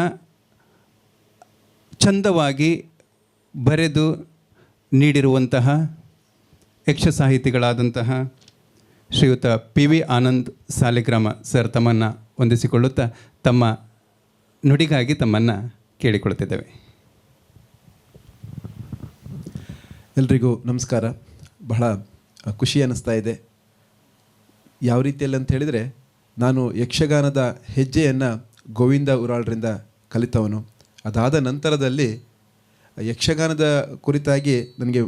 ಚಂದವಾಗಿ ಬರೆದು ನೀಡಿರುವಂತಹ ಯಕ್ಷ ಸಾಹಿತಿಗಳಾದಂತಹ ಶ್ರೀಯುತ P V Anand Saligrama sir ತಮ್ಮನ್ನು ಹೊಂದಿಸಿಕೊಳ್ಳುತ್ತಾ ತಮ್ಮ ನುಡಿಗಾಗಿ ತಮ್ಮನ್ನು ಕೇಳಿಕೊಳ್ತಿದ್ದೇವೆ ಎಲ್ರಿಗೂ ನಮಸ್ಕಾರ. ಬಹಳ ಖುಷಿ ಅನ್ನಿಸ್ತಾ ಇದೆ. ಯಾವ ರೀತಿಯಲ್ಲಿ ಅಂತ ಹೇಳಿದರೆ, ನಾನು ಯಕ್ಷಗಾನದ ಹೆಜ್ಜೆಯನ್ನು ಗೋವಿಂದ ಉರಾಳ್ರಿಂದ ಕಲಿತವನು. ಅದಾದ ನಂತರದಲ್ಲಿ, ಯಕ್ಷಗಾನದ ಕುರಿತಾಗಿ ನನಗೆ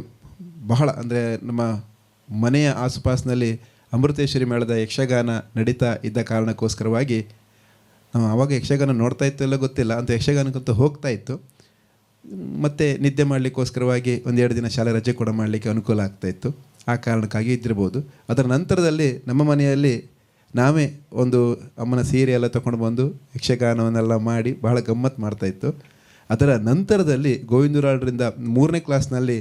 ಬಹಳ, ಅಂದರೆ ನಮ್ಮ ಮನೆಯ ಆಸುಪಾಸಿನಲ್ಲಿ ಅಮೃತೇಶ್ವರಿ ಮೇಳದ ಯಕ್ಷಗಾನ ನಡೀತಾ ಇದ್ದ ಕಾರಣಕ್ಕೋಸ್ಕರವಾಗಿ ನಾವು ಆವಾಗ ಯಕ್ಷಗಾನ ನೋಡ್ತಾ ಇತ್ತು ಎಲ್ಲ ಗೊತ್ತಿಲ್ಲ ಅಂತ ಯಕ್ಷಗಾನಕ್ಕಂತೂ ಹೋಗ್ತಾ ಇತ್ತು. ಮತ್ತು ನಿದ್ದೆ ಮಾಡಲಿಕ್ಕೋಸ್ಕರವಾಗಿ ಒಂದೆರಡು ದಿನ ಶಾಲೆ ರಜೆ ಕೂಡ ಮಾಡಲಿಕ್ಕೆ ಅನುಕೂಲ ಆಗ್ತಾ ಇತ್ತು. ಆ ಕಾರಣಕ್ಕಾಗಿ ಇದ್ದಿರ್ಬೋದು. ಅದರ ನಂತರದಲ್ಲಿ ನಮ್ಮ ಮನೆಯಲ್ಲಿ ನಾವೇ ಒಂದು ಅಮ್ಮನ ಸೀರೆ ಎಲ್ಲ ತೊಗೊಂಡು ಬಂದು ಯಕ್ಷಗಾನವನ್ನೆಲ್ಲ ಮಾಡಿ ಬಹಳ ಗಮ್ಮತ್ತು ಮಾಡ್ತಾಯಿತ್ತು ಅದರ ನಂತರದಲ್ಲಿ ಗೋವಿಂದರಾಳ್ರಿಂದ ಮೂರನೇ ಕ್ಲಾಸ್ನಲ್ಲಿ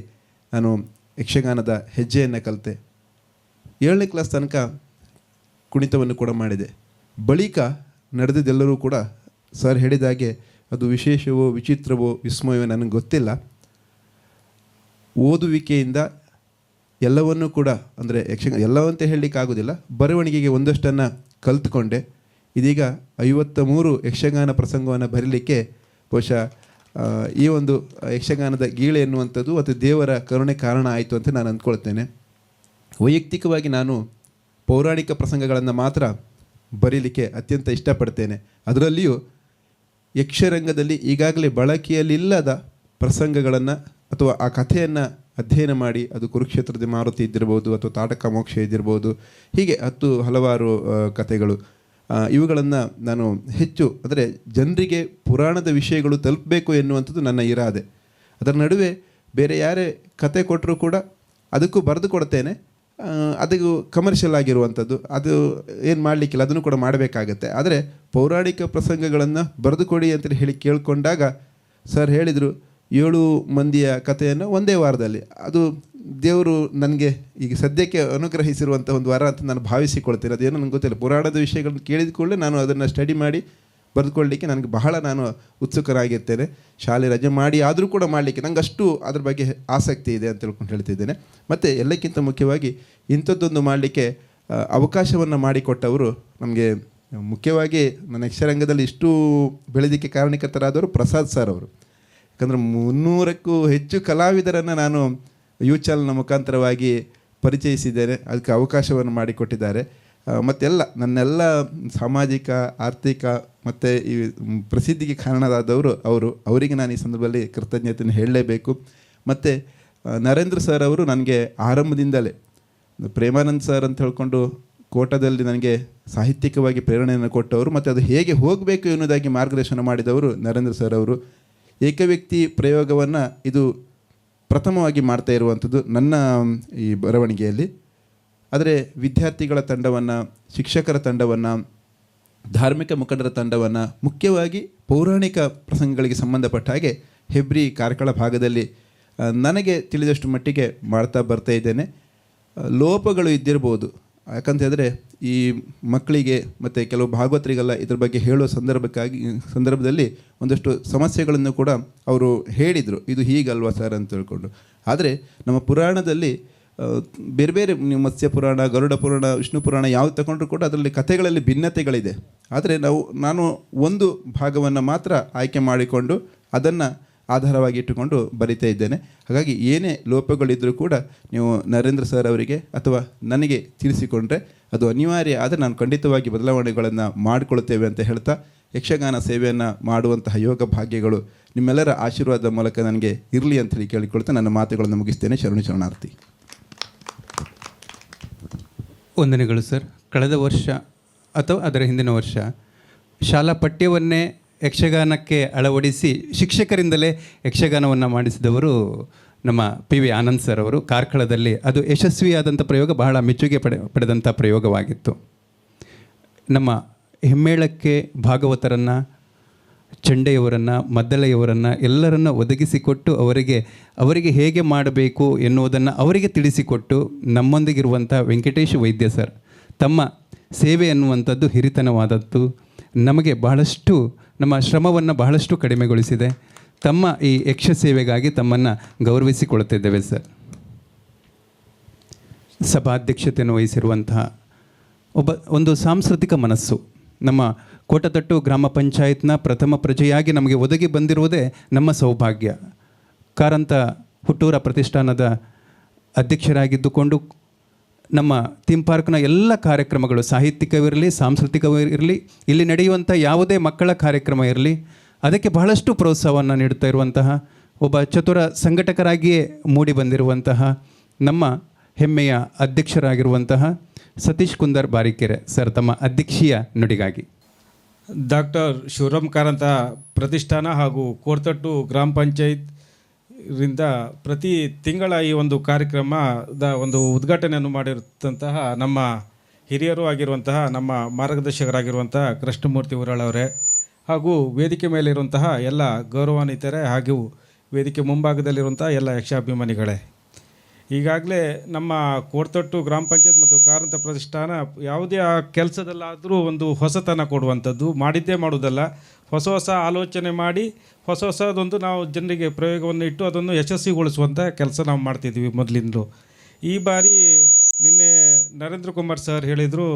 ನಾನು ಯಕ್ಷಗಾನದ ಹೆಜ್ಜೆಯನ್ನು ಕಲಿತೆ. ಏಳನೇ ಕ್ಲಾಸ್ ತನಕ ಕುಣಿತವನ್ನು ಕೂಡ ಮಾಡಿದೆ. ಬಳಿಕ ನಡೆದಿದ್ದೆಲ್ಲರೂ ಕೂಡ ಸರ್ ಹೇಳಿದಾಗೆ ಅದು ವಿಶೇಷವೋ, ವಿಚಿತ್ರವೋ, ವಿಸ್ಮಯವೋ ನನಗೆ ಗೊತ್ತಿಲ್ಲ. ಓದುವಿಕೆಯಿಂದ ಎಲ್ಲವನ್ನೂ ಕೂಡ ಅಂದರೆ ಎಲ್ಲವಂತ ಹೇಳಲಿಕ್ಕೆ ಆಗೋದಿಲ್ಲ. ಬರವಣಿಗೆಗೆ ಒಂದಷ್ಟನ್ನು ಕಲ್ತ್ಕೊಂಡೆ. ಇದೀಗ ಐವತ್ತ ಮೂರು ಯಕ್ಷಗಾನ ಪ್ರಸಂಗವನ್ನು ಬರೀಲಿಕ್ಕೆ ಬಹುಶಃ ಈ ಒಂದು ಯಕ್ಷಗಾನದ ಗೀಳೆ ಎನ್ನುವಂಥದ್ದು ಅಥವಾ ದೇವರ ಕರುಣೆ ಕಾರಣ ಆಯಿತು ಅಂತ ನಾನು ಅಂದ್ಕೊಳ್ತೇನೆ. ವೈಯಕ್ತಿಕವಾಗಿ ನಾನು ಪೌರಾಣಿಕ ಪ್ರಸಂಗಗಳನ್ನು ಮಾತ್ರ ಬರೀಲಿಕ್ಕೆ ಅತ್ಯಂತ ಇಷ್ಟಪಡ್ತೇನೆ. ಅದರಲ್ಲಿಯೂ ಯಕ್ಷರಂಗದಲ್ಲಿ ಈಗಾಗಲೇ ಬಳಕೆಯಲ್ಲಿಲ್ಲದ ಪ್ರಸಂಗಗಳನ್ನು ಅಥವಾ ಆ ಕಥೆಯನ್ನು ಅಧ್ಯಯನ ಮಾಡಿ ಅದು ಕುರುಕ್ಷೇತ್ರದ ಮಾರುತಿ ಇದ್ದಿರ್ಬೋದು ಅಥವಾ ತಾಟಕ ಮೋಕ್ಷ ಇದ್ದಿರ್ಬೋದು, ಹೀಗೆ ಹತ್ತು ಹಲವಾರು ಕಥೆಗಳು. ಇವುಗಳನ್ನು ನಾನು ಹೆಚ್ಚು ಅಂದರೆ ಜನರಿಗೆ ಪುರಾಣದ ವಿಷಯಗಳು ತಲುಪಬೇಕು ಎನ್ನುವಂಥದ್ದು ನನ್ನ ಇರಾದೆ. ಅದರ ನಡುವೆ ಬೇರೆ ಯಾರೇ ಕತೆ ಕೊಟ್ಟರೂ ಕೂಡ ಅದಕ್ಕೂ ಬರೆದು ಕೊಡ್ತೇನೆ. ಅದು ಕಮರ್ಷಿಯಲ್ ಆಗಿರುವಂಥದ್ದು, ಅದು ಏನು ಮಾಡಲಿಕ್ಕಿಲ್ಲ, ಅದನ್ನು ಕೂಡ ಮಾಡಬೇಕಾಗತ್ತೆ. ಆದರೆ ಪೌರಾಣಿಕ ಪ್ರಸಂಗಗಳನ್ನು ಬರೆದುಕೊಡಿ ಅಂತ ಹೇಳಿ ಕೇಳಿಕೊಂಡಾಗ ಸರ್ ಹೇಳಿದರು, ಏಳು ಮಂದಿಯ ಕಥೆಯನ್ನು ಒಂದೇ ವಾರದಲ್ಲಿ. ಅದು ದೇವರು ನನಗೆ ಈಗ ಸದ್ಯಕ್ಕೆ ಅನುಗ್ರಹಿಸಿರುವಂಥ ಒಂದು ವಾರ ಅಂತ ನಾನು ಭಾವಿಸಿಕೊಳ್ತೇನೆ. ಅದೇನೋ ನನಗೆ ಗೊತ್ತಿಲ್ಲ. ಪುರಾಣದ ವಿಷಯಗಳನ್ನು ಕೇಳಿದ ಕೂಡಲೇ ನಾನು ಅದನ್ನು ಸ್ಟಡಿ ಮಾಡಿ ಬರೆದುಕೊಳ್ಳಲಿಕ್ಕೆ ನನಗೆ ಬಹಳ ನಾನು ಉತ್ಸುಕರಾಗಿರ್ತೇನೆ. ಶಾಲೆ ರಜೆ ಮಾಡಿ ಆದರೂ ಕೂಡ ಮಾಡಲಿಕ್ಕೆ ನಂಗೆ ಅಷ್ಟು ಅದ್ರ ಬಗ್ಗೆ ಆಸಕ್ತಿ ಇದೆ ಅಂತ ತಿಳ್ಕೊಂಡು ಹೇಳ್ತಿದ್ದೇನೆ. ಮತ್ತು ಎಲ್ಲಕ್ಕಿಂತ ಮುಖ್ಯವಾಗಿ ಇಂಥದ್ದೊಂದು ಮಾಡಲಿಕ್ಕೆ ಅವಕಾಶವನ್ನು ಮಾಡಿಕೊಟ್ಟವರು ನಮಗೆ ಮುಖ್ಯವಾಗಿ ನನ್ನ ಯಕ್ಷರಂಗದಲ್ಲಿ ಇಷ್ಟು ಬೆಳೆದಿಕ್ಕೆ ಕಾರಣಕರ್ತರಾದವರು ಪ್ರಸಾದ್ ಸರ್ ಅವರು. ಯಾಕಂದರೆ ಮುನ್ನೂರಕ್ಕೂ ಹೆಚ್ಚು ಕಲಾವಿದರನ್ನು ನಾನು ಯೂಚಲ್ನ ಚಾನಲ್ನ ಮುಖಾಂತರವಾಗಿ ಪರಿಚಯಿಸಿದ್ದೇನೆ. ಅದಕ್ಕೆ ಅವಕಾಶವನ್ನು ಮಾಡಿಕೊಟ್ಟಿದ್ದಾರೆ. ಮತ್ತೆಲ್ಲ ನನ್ನೆಲ್ಲ ಸಾಮಾಜಿಕ, ಆರ್ಥಿಕ ಮತ್ತು ಈ ಪ್ರಸಿದ್ಧಿಗೆ ಕಾರಣರಾದವರು ಅವರು. ಅವರಿಗೆ ನಾನು ಈ ಸಂದರ್ಭದಲ್ಲಿ ಕೃತಜ್ಞತೆಯನ್ನು ಹೇಳಲೇಬೇಕು. ಮತ್ತು ನರೇಂದ್ರ ಸರ್ ಅವರು ನನಗೆ ಆರಂಭದಿಂದಲೇ, ಪ್ರೇಮಾನಂದ್ ಸರ್ ಅಂತ ಹೇಳ್ಕೊಂಡು ಕೋಟದಲ್ಲಿ ನನಗೆ ಸಾಹಿತ್ಯಿಕವಾಗಿ ಪ್ರೇರಣೆಯನ್ನು ಕೊಟ್ಟವರು, ಮತ್ತು ಅದು ಹೇಗೆ ಹೋಗಬೇಕು ಎನ್ನುವುದಾಗಿ ಮಾರ್ಗದರ್ಶನ ಮಾಡಿದವರು ನರೇಂದ್ರ ಸರ್ ಅವರು. ಏಕವ್ಯಕ್ತಿ ಪ್ರಯೋಗವನ್ನು ಇದು ಪ್ರಥಮವಾಗಿ ಮಾಡ್ತಾ ಇರುವಂಥದ್ದು ನನ್ನ, ಈ ಬರವಣಿಗೆಯಲ್ಲಿ. ಆದರೆ, ವಿದ್ಯಾರ್ಥಿಗಳ ತಂಡವನ್ನು, ಶಿಕ್ಷಕರ ತಂಡವನ್ನು ಧಾರ್ಮಿಕ ಮುಖಂಡರ ತಂಡವನ್ನು ಮುಖ್ಯವಾಗಿ ಪೌರಾಣಿಕ ಪ್ರಸಂಗಗಳಿಗೆ ಸಂಬಂಧಪಟ್ಟ ಹಾಗೆ ಹೆಬ್ರಿ ಕಾರ್ಕಳ ಭಾಗದಲ್ಲಿ ನನಗೆ ತಿಳಿದಷ್ಟು ಮಟ್ಟಿಗೆ ಮಾಡ್ತಾ ಬರ್ತಾ ಇದ್ದೇನೆ. ಲೋಪಗಳು ಇದ್ದಿರ್ಬೋದು. ಯಾಕಂತ ಹೇಳಿದ್ರೆ ಈ ಮಕ್ಕಳಿಗೆ ಮತ್ತು ಕೆಲವು ಭಾಗವತರಿಗೆಲ್ಲ ಇದ್ರ ಬಗ್ಗೆ ಹೇಳೋ ಸಂದರ್ಭಕ್ಕಾಗಿ, ಸಂದರ್ಭದಲ್ಲಿ ಒಂದಷ್ಟು ಸಮಸ್ಯೆಗಳನ್ನು ಕೂಡ ಅವರು ಹೇಳಿದರು. ಇದು ಹೀಗಲ್ವಾ ಸರ್ ಅಂತ ತಿಳ್ಕೊಂಡು. ಆದರೆ ನಮ್ಮ ಪುರಾಣದಲ್ಲಿ ಬೇರೆ ಬೇರೆ ನೀವು ಮತ್ಸ್ಯ ಪುರಾಣ, ಗರುಡ ಪುರಾಣ, ವಿಷ್ಣು ಪುರಾಣ ಯಾವ್ದು ತಗೊಂಡ್ರು ಕೂಡ ಅದರಲ್ಲಿ ಕಥೆಗಳಲ್ಲಿ ಭಿನ್ನತೆಗಳಿದೆ. ಆದರೆ ನಾವು, ನಾನು ಒಂದು ಭಾಗವನ್ನು ಮಾತ್ರ ಆಯ್ಕೆ ಮಾಡಿಕೊಂಡು ಅದನ್ನು ಆಧಾರವಾಗಿ ಇಟ್ಟುಕೊಂಡು ಬರಿತಾ ಇದ್ದೇನೆ. ಹಾಗಾಗಿ ಏನೇ ಲೋಪಗಳಿದ್ದರೂ ಕೂಡ ನೀವು ನರೇಂದ್ರ ಸರ್ ಅವರಿಗೆ ಅಥವಾ ನನಗೆ ತಿಳಿಸಿಕೊಂಡ್ರೆ ಅದು ಅನಿವಾರ್ಯ ಆದರೆ ನಾನು ಖಂಡಿತವಾಗಿ ಬದಲಾವಣೆಗಳನ್ನು ಮಾಡಿಕೊಳ್ತೇವೆ ಅಂತ ಹೇಳ್ತಾ ಯಕ್ಷಗಾನ ಸೇವೆಯನ್ನು ಮಾಡುವಂತಹ ಯೋಗ ಭಾಗ್ಯಗಳು ನಿಮ್ಮೆಲ್ಲರ ಆಶೀರ್ವಾದದ ಮೂಲಕ ನನಗೆ ಇರಲಿ ಅಂತ ಹೇಳಿ ಕೇಳಿಕೊಳ್ತಾ ನನ್ನ ಮಾತುಗಳನ್ನು ಮುಗಿಸ್ತೇನೆ. ಶರಣು ಶರಣಾರ್ಥಿ. ವಂದನೆಗಳು ಸರ್. ಕಳೆದ ವರ್ಷ ಅಥವಾ ಅದರ ಹಿಂದಿನ ವರ್ಷ ಶಾಲಾ ಪಠ್ಯವನ್ನೇ ಯಕ್ಷಗಾನಕ್ಕೆ ಅಳವಡಿಸಿ ಶಿಕ್ಷಕರಿಂದಲೇ ಯಕ್ಷಗಾನವನ್ನು ಮಾಡಿಸಿದವರು ನಮ್ಮ ಪಿ ವಿ ಆನಂದ್ ಸರ್ ಅವರು. ಕಾರ್ಕಳದಲ್ಲಿ ಅದು ಯಶಸ್ವಿಯಾದಂಥ ಪ್ರಯೋಗ, ಬಹಳ ಮೆಚ್ಚುಗೆ ಪಡೆ, ಪಡೆದಂಥ ಪ್ರಯೋಗವಾಗಿತ್ತು. ನಮ್ಮ ಹೆಮ್ಮೇಳಕ್ಕೆ ಭಾಗವತರನ್ನು ಚಂಡೆಯವರನ್ನು ಮದ್ದಳೆಯವರನ್ನು ಎಲ್ಲರನ್ನು ಒದಗಿಸಿಕೊಟ್ಟು ಅವರಿಗೆ ಅವರಿಗೆ ಹೇಗೆ ಮಾಡಬೇಕು ಎನ್ನುವುದನ್ನು ಅವರಿಗೆ ತಿಳಿಸಿಕೊಟ್ಟು ನಮ್ಮೊಂದಿಗಿರುವಂಥ ವೆಂಕಟೇಶ್ ವೈದ್ಯ ಸರ್, ತಮ್ಮ ಸೇವೆ ಅನ್ನುವಂಥದ್ದು ಹಿರಿತನವಾದದ್ದು, ನಮಗೆ ಬಹಳಷ್ಟು, ನಮ್ಮ ಶ್ರಮವನ್ನು ಬಹಳಷ್ಟು ಕಡಿಮೆಗೊಳಿಸಿದೆ. ತಮ್ಮ ಈ ಯಕ್ಷ ಸೇವೆಗಾಗಿ ತಮ್ಮನ್ನು ಗೌರವಿಸಿಕೊಳ್ಳುತ್ತಿದ್ದೇವೆ ಸರ್. ಸಭಾಧ್ಯಕ್ಷತೆಯನ್ನು ವಹಿಸಿರುವಂತಹ ಒಬ್ಬ, ಒಂದು ಸಾಂಸ್ಕೃತಿಕ ಮನಸ್ಸು. ನಮ್ಮ ಕೋಟತಟ್ಟು ಗ್ರಾಮ ಪಂಚಾಯತ್ನ ಪ್ರಥಮ ಪ್ರಜೆಯಾಗಿ ನಮಗೆ ಒದಗಿ ಬಂದಿರುವುದೇ ನಮ್ಮ ಸೌಭಾಗ್ಯ. ಕಾರಂತ ಹುಟ್ಟೂರ ಪ್ರತಿಷ್ಠಾನದ ಅಧ್ಯಕ್ಷರಾಗಿದ್ದುಕೊಂಡು ನಮ್ಮ ಥೀಮ್ ಪಾರ್ಕ್ನ ಎಲ್ಲ ಕಾರ್ಯಕ್ರಮಗಳು ಸಾಹಿತ್ಯಿಕವಿರಲಿ, ಸಾಂಸ್ಕೃತಿಕವಿರಲಿ, ಇಲ್ಲಿ ನಡೆಯುವಂಥ ಯಾವುದೇ ಮಕ್ಕಳ ಕಾರ್ಯಕ್ರಮ ಇರಲಿ, ಅದಕ್ಕೆ ಬಹಳಷ್ಟು ಪ್ರೋತ್ಸಾಹವನ್ನು ನೀಡುತ್ತಾ ಇರುವಂತಹ ಒಬ್ಬ ಚತುರ ಸಂಘಟಕರಾಗಿಯೇ ಮೂಡಿ ಬಂದಿರುವಂತಹ ನಮ್ಮ ಹೆಮ್ಮೆಯ ಅಧ್ಯಕ್ಷರಾಗಿರುವಂತಹ ಸತೀಶ್ ಕುಂದರ್ ಬಾರಿಕೆರೆ ಸರ್, ತಮ್ಮ ಅಧ್ಯಕ್ಷೀಯ ನುಡಿಗಾಗಿ. ಡಾಕ್ಟರ್ ಶಿವರಾಮ್ ಕಾರಂತ ಪ್ರತಿಷ್ಠಾನ ಹಾಗೂ ಕೋರ್ತಟ್ಟು ಗ್ರಾಮ ಪಂಚಾಯತ್ ರಿಂದ ಪ್ರತಿ ತಿಂಗಳ ಈ ಒಂದು ಕಾರ್ಯಕ್ರಮದ ಒಂದು ಉದ್ಘಾಟನೆಯನ್ನು ಮಾಡಿರುತ್ತಂತಹ ನಮ್ಮ ಹಿರಿಯರು ಆಗಿರುವಂತಹ ನಮ್ಮ ಮಾರ್ಗದರ್ಶಕರಾಗಿರುವಂತಹ ಕೃಷ್ಣಮೂರ್ತಿ ಉರಾಳ್ ಅವರೇ ಹಾಗೂ ವೇದಿಕೆ ಮೇಲಿರುವಂತಹ ಎಲ್ಲ ಗೌರವಾನ್ವಿತರೇ ಹಾಗೂ ವೇದಿಕೆ ಮುಂಭಾಗದಲ್ಲಿರುವಂತಹ ಎಲ್ಲ ಯಕ್ಷಾಭಿಮಾನಿಗಳೇ. ಈಗಾಗಲೇ ನಮ್ಮ ಕೋರ್ತೊಟ್ಟು ಗ್ರಾಮ ಪಂಚಾಯತ್ ಮತ್ತು ಕಾರಂತ ಪ್ರತಿಷ್ಠಾನ ಯಾವುದೇ ಆ ಕೆಲಸದಲ್ಲಾದರೂ ಒಂದು ಹೊಸತನ ಕೊಡುವಂಥದ್ದು, ಮಾಡಿದ್ದೇ ಮಾಡುವುದಲ್ಲ. ಹೊಸ ಹೊಸ ಆಲೋಚನೆ ಮಾಡಿ, ಹೊಸ ಹೊಸದೊಂದು ನಾವು ಜನರಿಗೆ ಪ್ರಯೋಗವನ್ನು ಇಟ್ಟು ಅದನ್ನು ಯಶಸ್ವಿಗೊಳಿಸುವಂಥ ಕೆಲಸ ನಾವು ಮಾಡ್ತಿದ್ವಿ ಮೊದಲಿಂದಲೂ ಈ ಬಾರಿ ನಿನ್ನೆ ನರೇಂದ್ರ ಕುಮಾರ್ ಸರ್ ಹೇಳಿದರು,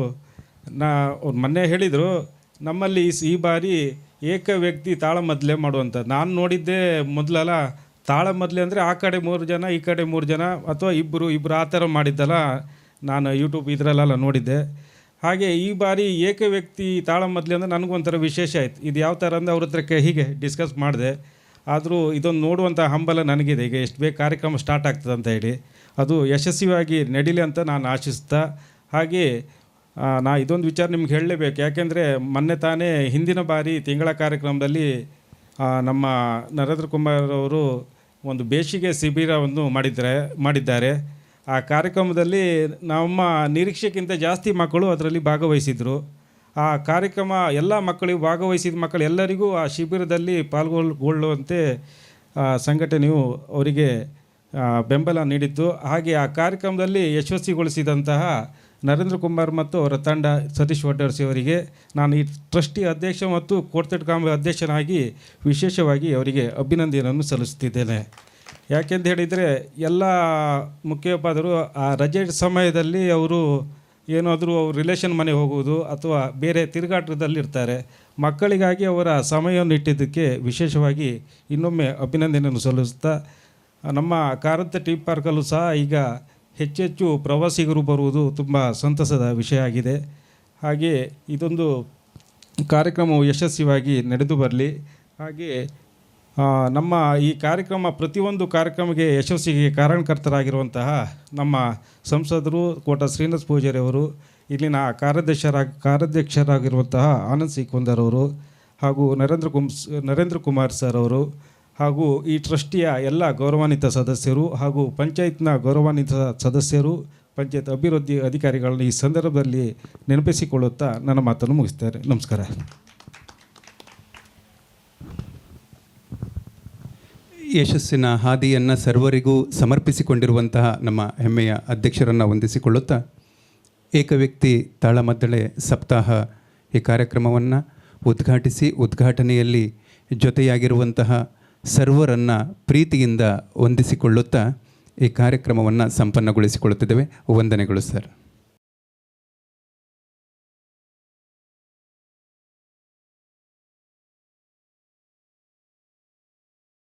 ನಾ ಅವ್ರು ಮೊನ್ನೆ ಹೇಳಿದರು, ನಮ್ಮಲ್ಲಿ ಈ ಬಾರಿ ಏಕ ವ್ಯಕ್ತಿ ತಾಳಮದ್ಲೆ ಮಾಡುವಂಥ ನಾನು ನೋಡಿದ್ದೆ ಮೊದಲೆಲ್ಲ ತಾಳಮದ್ಲೆ ಅಂದರೆ ಆ ಕಡೆ ಮೂರು ಜನ, ಈ ಕಡೆ ಮೂರು ಜನ, ಅಥವಾ ಇಬ್ಬರು ಇಬ್ಬರು ಆ ಥರ ಮಾಡಿದ್ದಲ್ಲ ನಾನು ಯೂಟ್ಯೂಬ್ ಇದರಲ್ಲೆಲ್ಲ ನೋಡಿದ್ದೆ. ಹಾಗೆ ಈ ಬಾರಿ ಏಕ ವ್ಯಕ್ತಿ ತಾಳ ಮೊದಲು ಅಂದರೆ ನನಗೊಂಥರ ವಿಶೇಷ ಆಯ್ತು. ಇದು ಯಾವ ಥರ ಅಂದರೆ ಅವ್ರ ಹತ್ರಕ್ಕೆ ಹೀಗೆ ಡಿಸ್ಕಸ್ ಮಾಡಿದೆ. ಆದರೂ ಇದೊಂದು ನೋಡುವಂಥ ಹಂಬಲ ನನಗಿದೆ. ಈಗ ಎಷ್ಟು ಬೇಗ ಕಾರ್ಯಕ್ರಮ ಸ್ಟಾರ್ಟ್ ಆಗ್ತದೆ ಅಂತ ಹೇಳಿ. ಅದು ಯಶಸ್ವಿಯಾಗಿ ನಡೀಲಿ ಅಂತ ನಾನು ಆಶಿಸ್ತಾ, ಹಾಗೆ ನಾ ಇದೊಂದು ವಿಚಾರ ನಿಮ್ಗೆ ಹೇಳಲೇಬೇಕು. ಯಾಕೆಂದರೆ ಮೊನ್ನೆ ತಾನೇ ಹಿಂದಿನ ಬಾರಿ ತಿಂಗಳ ಕಾರ್ಯಕ್ರಮದಲ್ಲಿ ನಮ್ಮ ನರೇಂದ್ರ ಕುಮಾರ್ ಅವರು ಒಂದು ಬೇಸಿಗೆ ಶಿಬಿರವನ್ನು ಮಾಡಿದರೆ, ಮಾಡಿದ್ದಾರೆ. ಆ ಕಾರ್ಯಕ್ರಮದಲ್ಲಿ ನಮ್ಮ ನಿರೀಕ್ಷೆಗಿಂತ ಜಾಸ್ತಿ ಮಕ್ಕಳು ಅದರಲ್ಲಿ ಭಾಗವಹಿಸಿದರು. ಆ ಕಾರ್ಯಕ್ರಮ ಎಲ್ಲ ಮಕ್ಕಳಿಗೂ ಭಾಗವಹಿಸಿದ ಮಕ್ಕಳು ಎಲ್ಲರಿಗೂ ಆ ಶಿಬಿರದಲ್ಲಿ ಪಾಲ್ಗೊಳ್ಳುವಂತೆ ಸಂಘಟನೆಯು ಅವರಿಗೆ ಬೆಂಬಲ ನೀಡಿತ್ತು. ಹಾಗೆ ಆ ಕಾರ್ಯಕ್ರಮದಲ್ಲಿ ಯಶಸ್ವಿಗೊಳಿಸಿದಂತಹ ನರೇಂದ್ರ ಕುಮಾರ್ ಮತ್ತು ಅವರ ತಂಡ ಸತೀಶ್ ವಡ್ಡರ್ಸಿ ಅವರಿಗೆ ನಾನು ಈ ಟ್ರಸ್ಟಿ ಅಧ್ಯಕ್ಷ ಮತ್ತು ಕೋರ್ತಟ್ ಕಾಂಬೆ ಅಧ್ಯಕ್ಷನಾಗಿ ವಿಶೇಷವಾಗಿ ಅವರಿಗೆ ಅಭಿನಂದನೆಯನ್ನು ಸಲ್ಲಿಸುತ್ತಿದ್ದೇನೆ. ಯಾಕೆಂತ ಹೇಳಿದರೆ ಎಲ್ಲ ಮುಖ್ಯೋಪಾದರು ಆ ರಜೆ ಸಮಯದಲ್ಲಿ ಅವರು ಏನಾದರೂ ರಿಲೇಷನ್ ಮನೆಗೆ ಹೋಗುವುದು ಅಥವಾ ಬೇರೆ ತಿರುಗಾಟದಲ್ಲಿರ್ತಾರೆ ಮಕ್ಕಳಿಗಾಗಿ ಅವರ ಸಮಯವನ್ನು ಇಟ್ಟಿದ್ದಕ್ಕೆ ವಿಶೇಷವಾಗಿ ಇನ್ನೊಮ್ಮೆ ಅಭಿನಂದನೆಯನ್ನು ಸಲ್ಲಿಸುತ್ತಾ ನಮ್ಮ ಕಾರಂತ ಟೀ ಪಾರ್ಕಲ್ಲೂ ಸಹ ಈಗ ಹೆಚ್ಚೆಚ್ಚು ಪ್ರವಾಸಿಗರು ಬರುವುದು ತುಂಬ ಸಂತಸದ ವಿಷಯ ಆಗಿದೆ. ಹಾಗೆ ಇದೊಂದು ಕಾರ್ಯಕ್ರಮವು ಯಶಸ್ವಿಯಾಗಿ ನಡೆದು ಬರಲಿ. ಹಾಗೆ ನಮ್ಮ ಈ ಕಾರ್ಯಕ್ರಮ ಪ್ರತಿಯೊಂದು ಕಾರ್ಯಕ್ರಮಕ್ಕೆ ಯಶಸ್ವಿಗೆ ಕಾರಣಕರ್ತರಾಗಿರುವಂತಹ ನಮ್ಮ ಸಂಸದರು ಕೋಟ ಶ್ರೀನಿವಾಸ ಪೂಜಾರಿ ಅವರು ಇಲ್ಲಿನ ಕಾರ್ಯಾಧ್ಯಕ್ಷರಾಗ ಕಾರ್ಯಾಧ್ಯಕ್ಷರಾಗಿರುವಂತಹ ಆನಂದ್ ಸಿಕುಂದರ್ ಅವರು ಹಾಗೂ ನರೇಂದ್ರ ಕುಮ್ ನರೇಂದ್ರ ಕುಮಾರ್ ಸರ್ ಅವರು ಹಾಗೂ ಈ ಟ್ರಸ್ಟಿಯ ಎಲ್ಲ ಗೌರವಾನ್ವಿತ ಸದಸ್ಯರು ಹಾಗೂ ಪಂಚಾಯತ್ನ ಗೌರವಾನ್ವಿತ ಸದಸ್ಯರು, ಪಂಚಾಯತ್ ಅಭಿವೃದ್ಧಿ ಅಧಿಕಾರಿಗಳನ್ನು ಈ ಸಂದರ್ಭದಲ್ಲಿ ನೆನಪಿಸಿಕೊಳ್ಳುತ್ತಾ ನನ್ನ ಮಾತನ್ನು ಮುಗಿಸ್ತಾರೆ ನಮಸ್ಕಾರ. ಯಶಸ್ಸಿನ ಹಾದಿಯನ್ನು ಸರ್ವರಿಗೂ ಸಮರ್ಪಿಸಿಕೊಂಡಿರುವಂತಹ ನಮ್ಮ ಹೆಮ್ಮೆಯ ಅಧ್ಯಕ್ಷರನ್ನು ವಂದಿಸಿಕೊಳ್ಳುತ್ತಾ ಏಕವ್ಯಕ್ತಿ ತಾಳಮದ್ದಳೆ ಸಪ್ತಾಹ ಈ ಕಾರ್ಯಕ್ರಮವನ್ನು ಉದ್ಘಾಟಿಸಿ, ಉದ್ಘಾಟನೆಯಲ್ಲಿ ಜೊತೆಯಾಗಿರುವಂತಹ ಸರ್ವರನ್ನು ಪ್ರೀತಿಯಿಂದ ವಂದಿಸಿಕೊಳ್ಳುತ್ತಾ ಈ ಕಾರ್ಯಕ್ರಮವನ್ನು ಸಂಪನ್ನಗೊಳಿಸಿಕೊಳ್ಳುತ್ತಿದ್ದೇವೆ. ವಂದನೆಗಳು ಸರ್.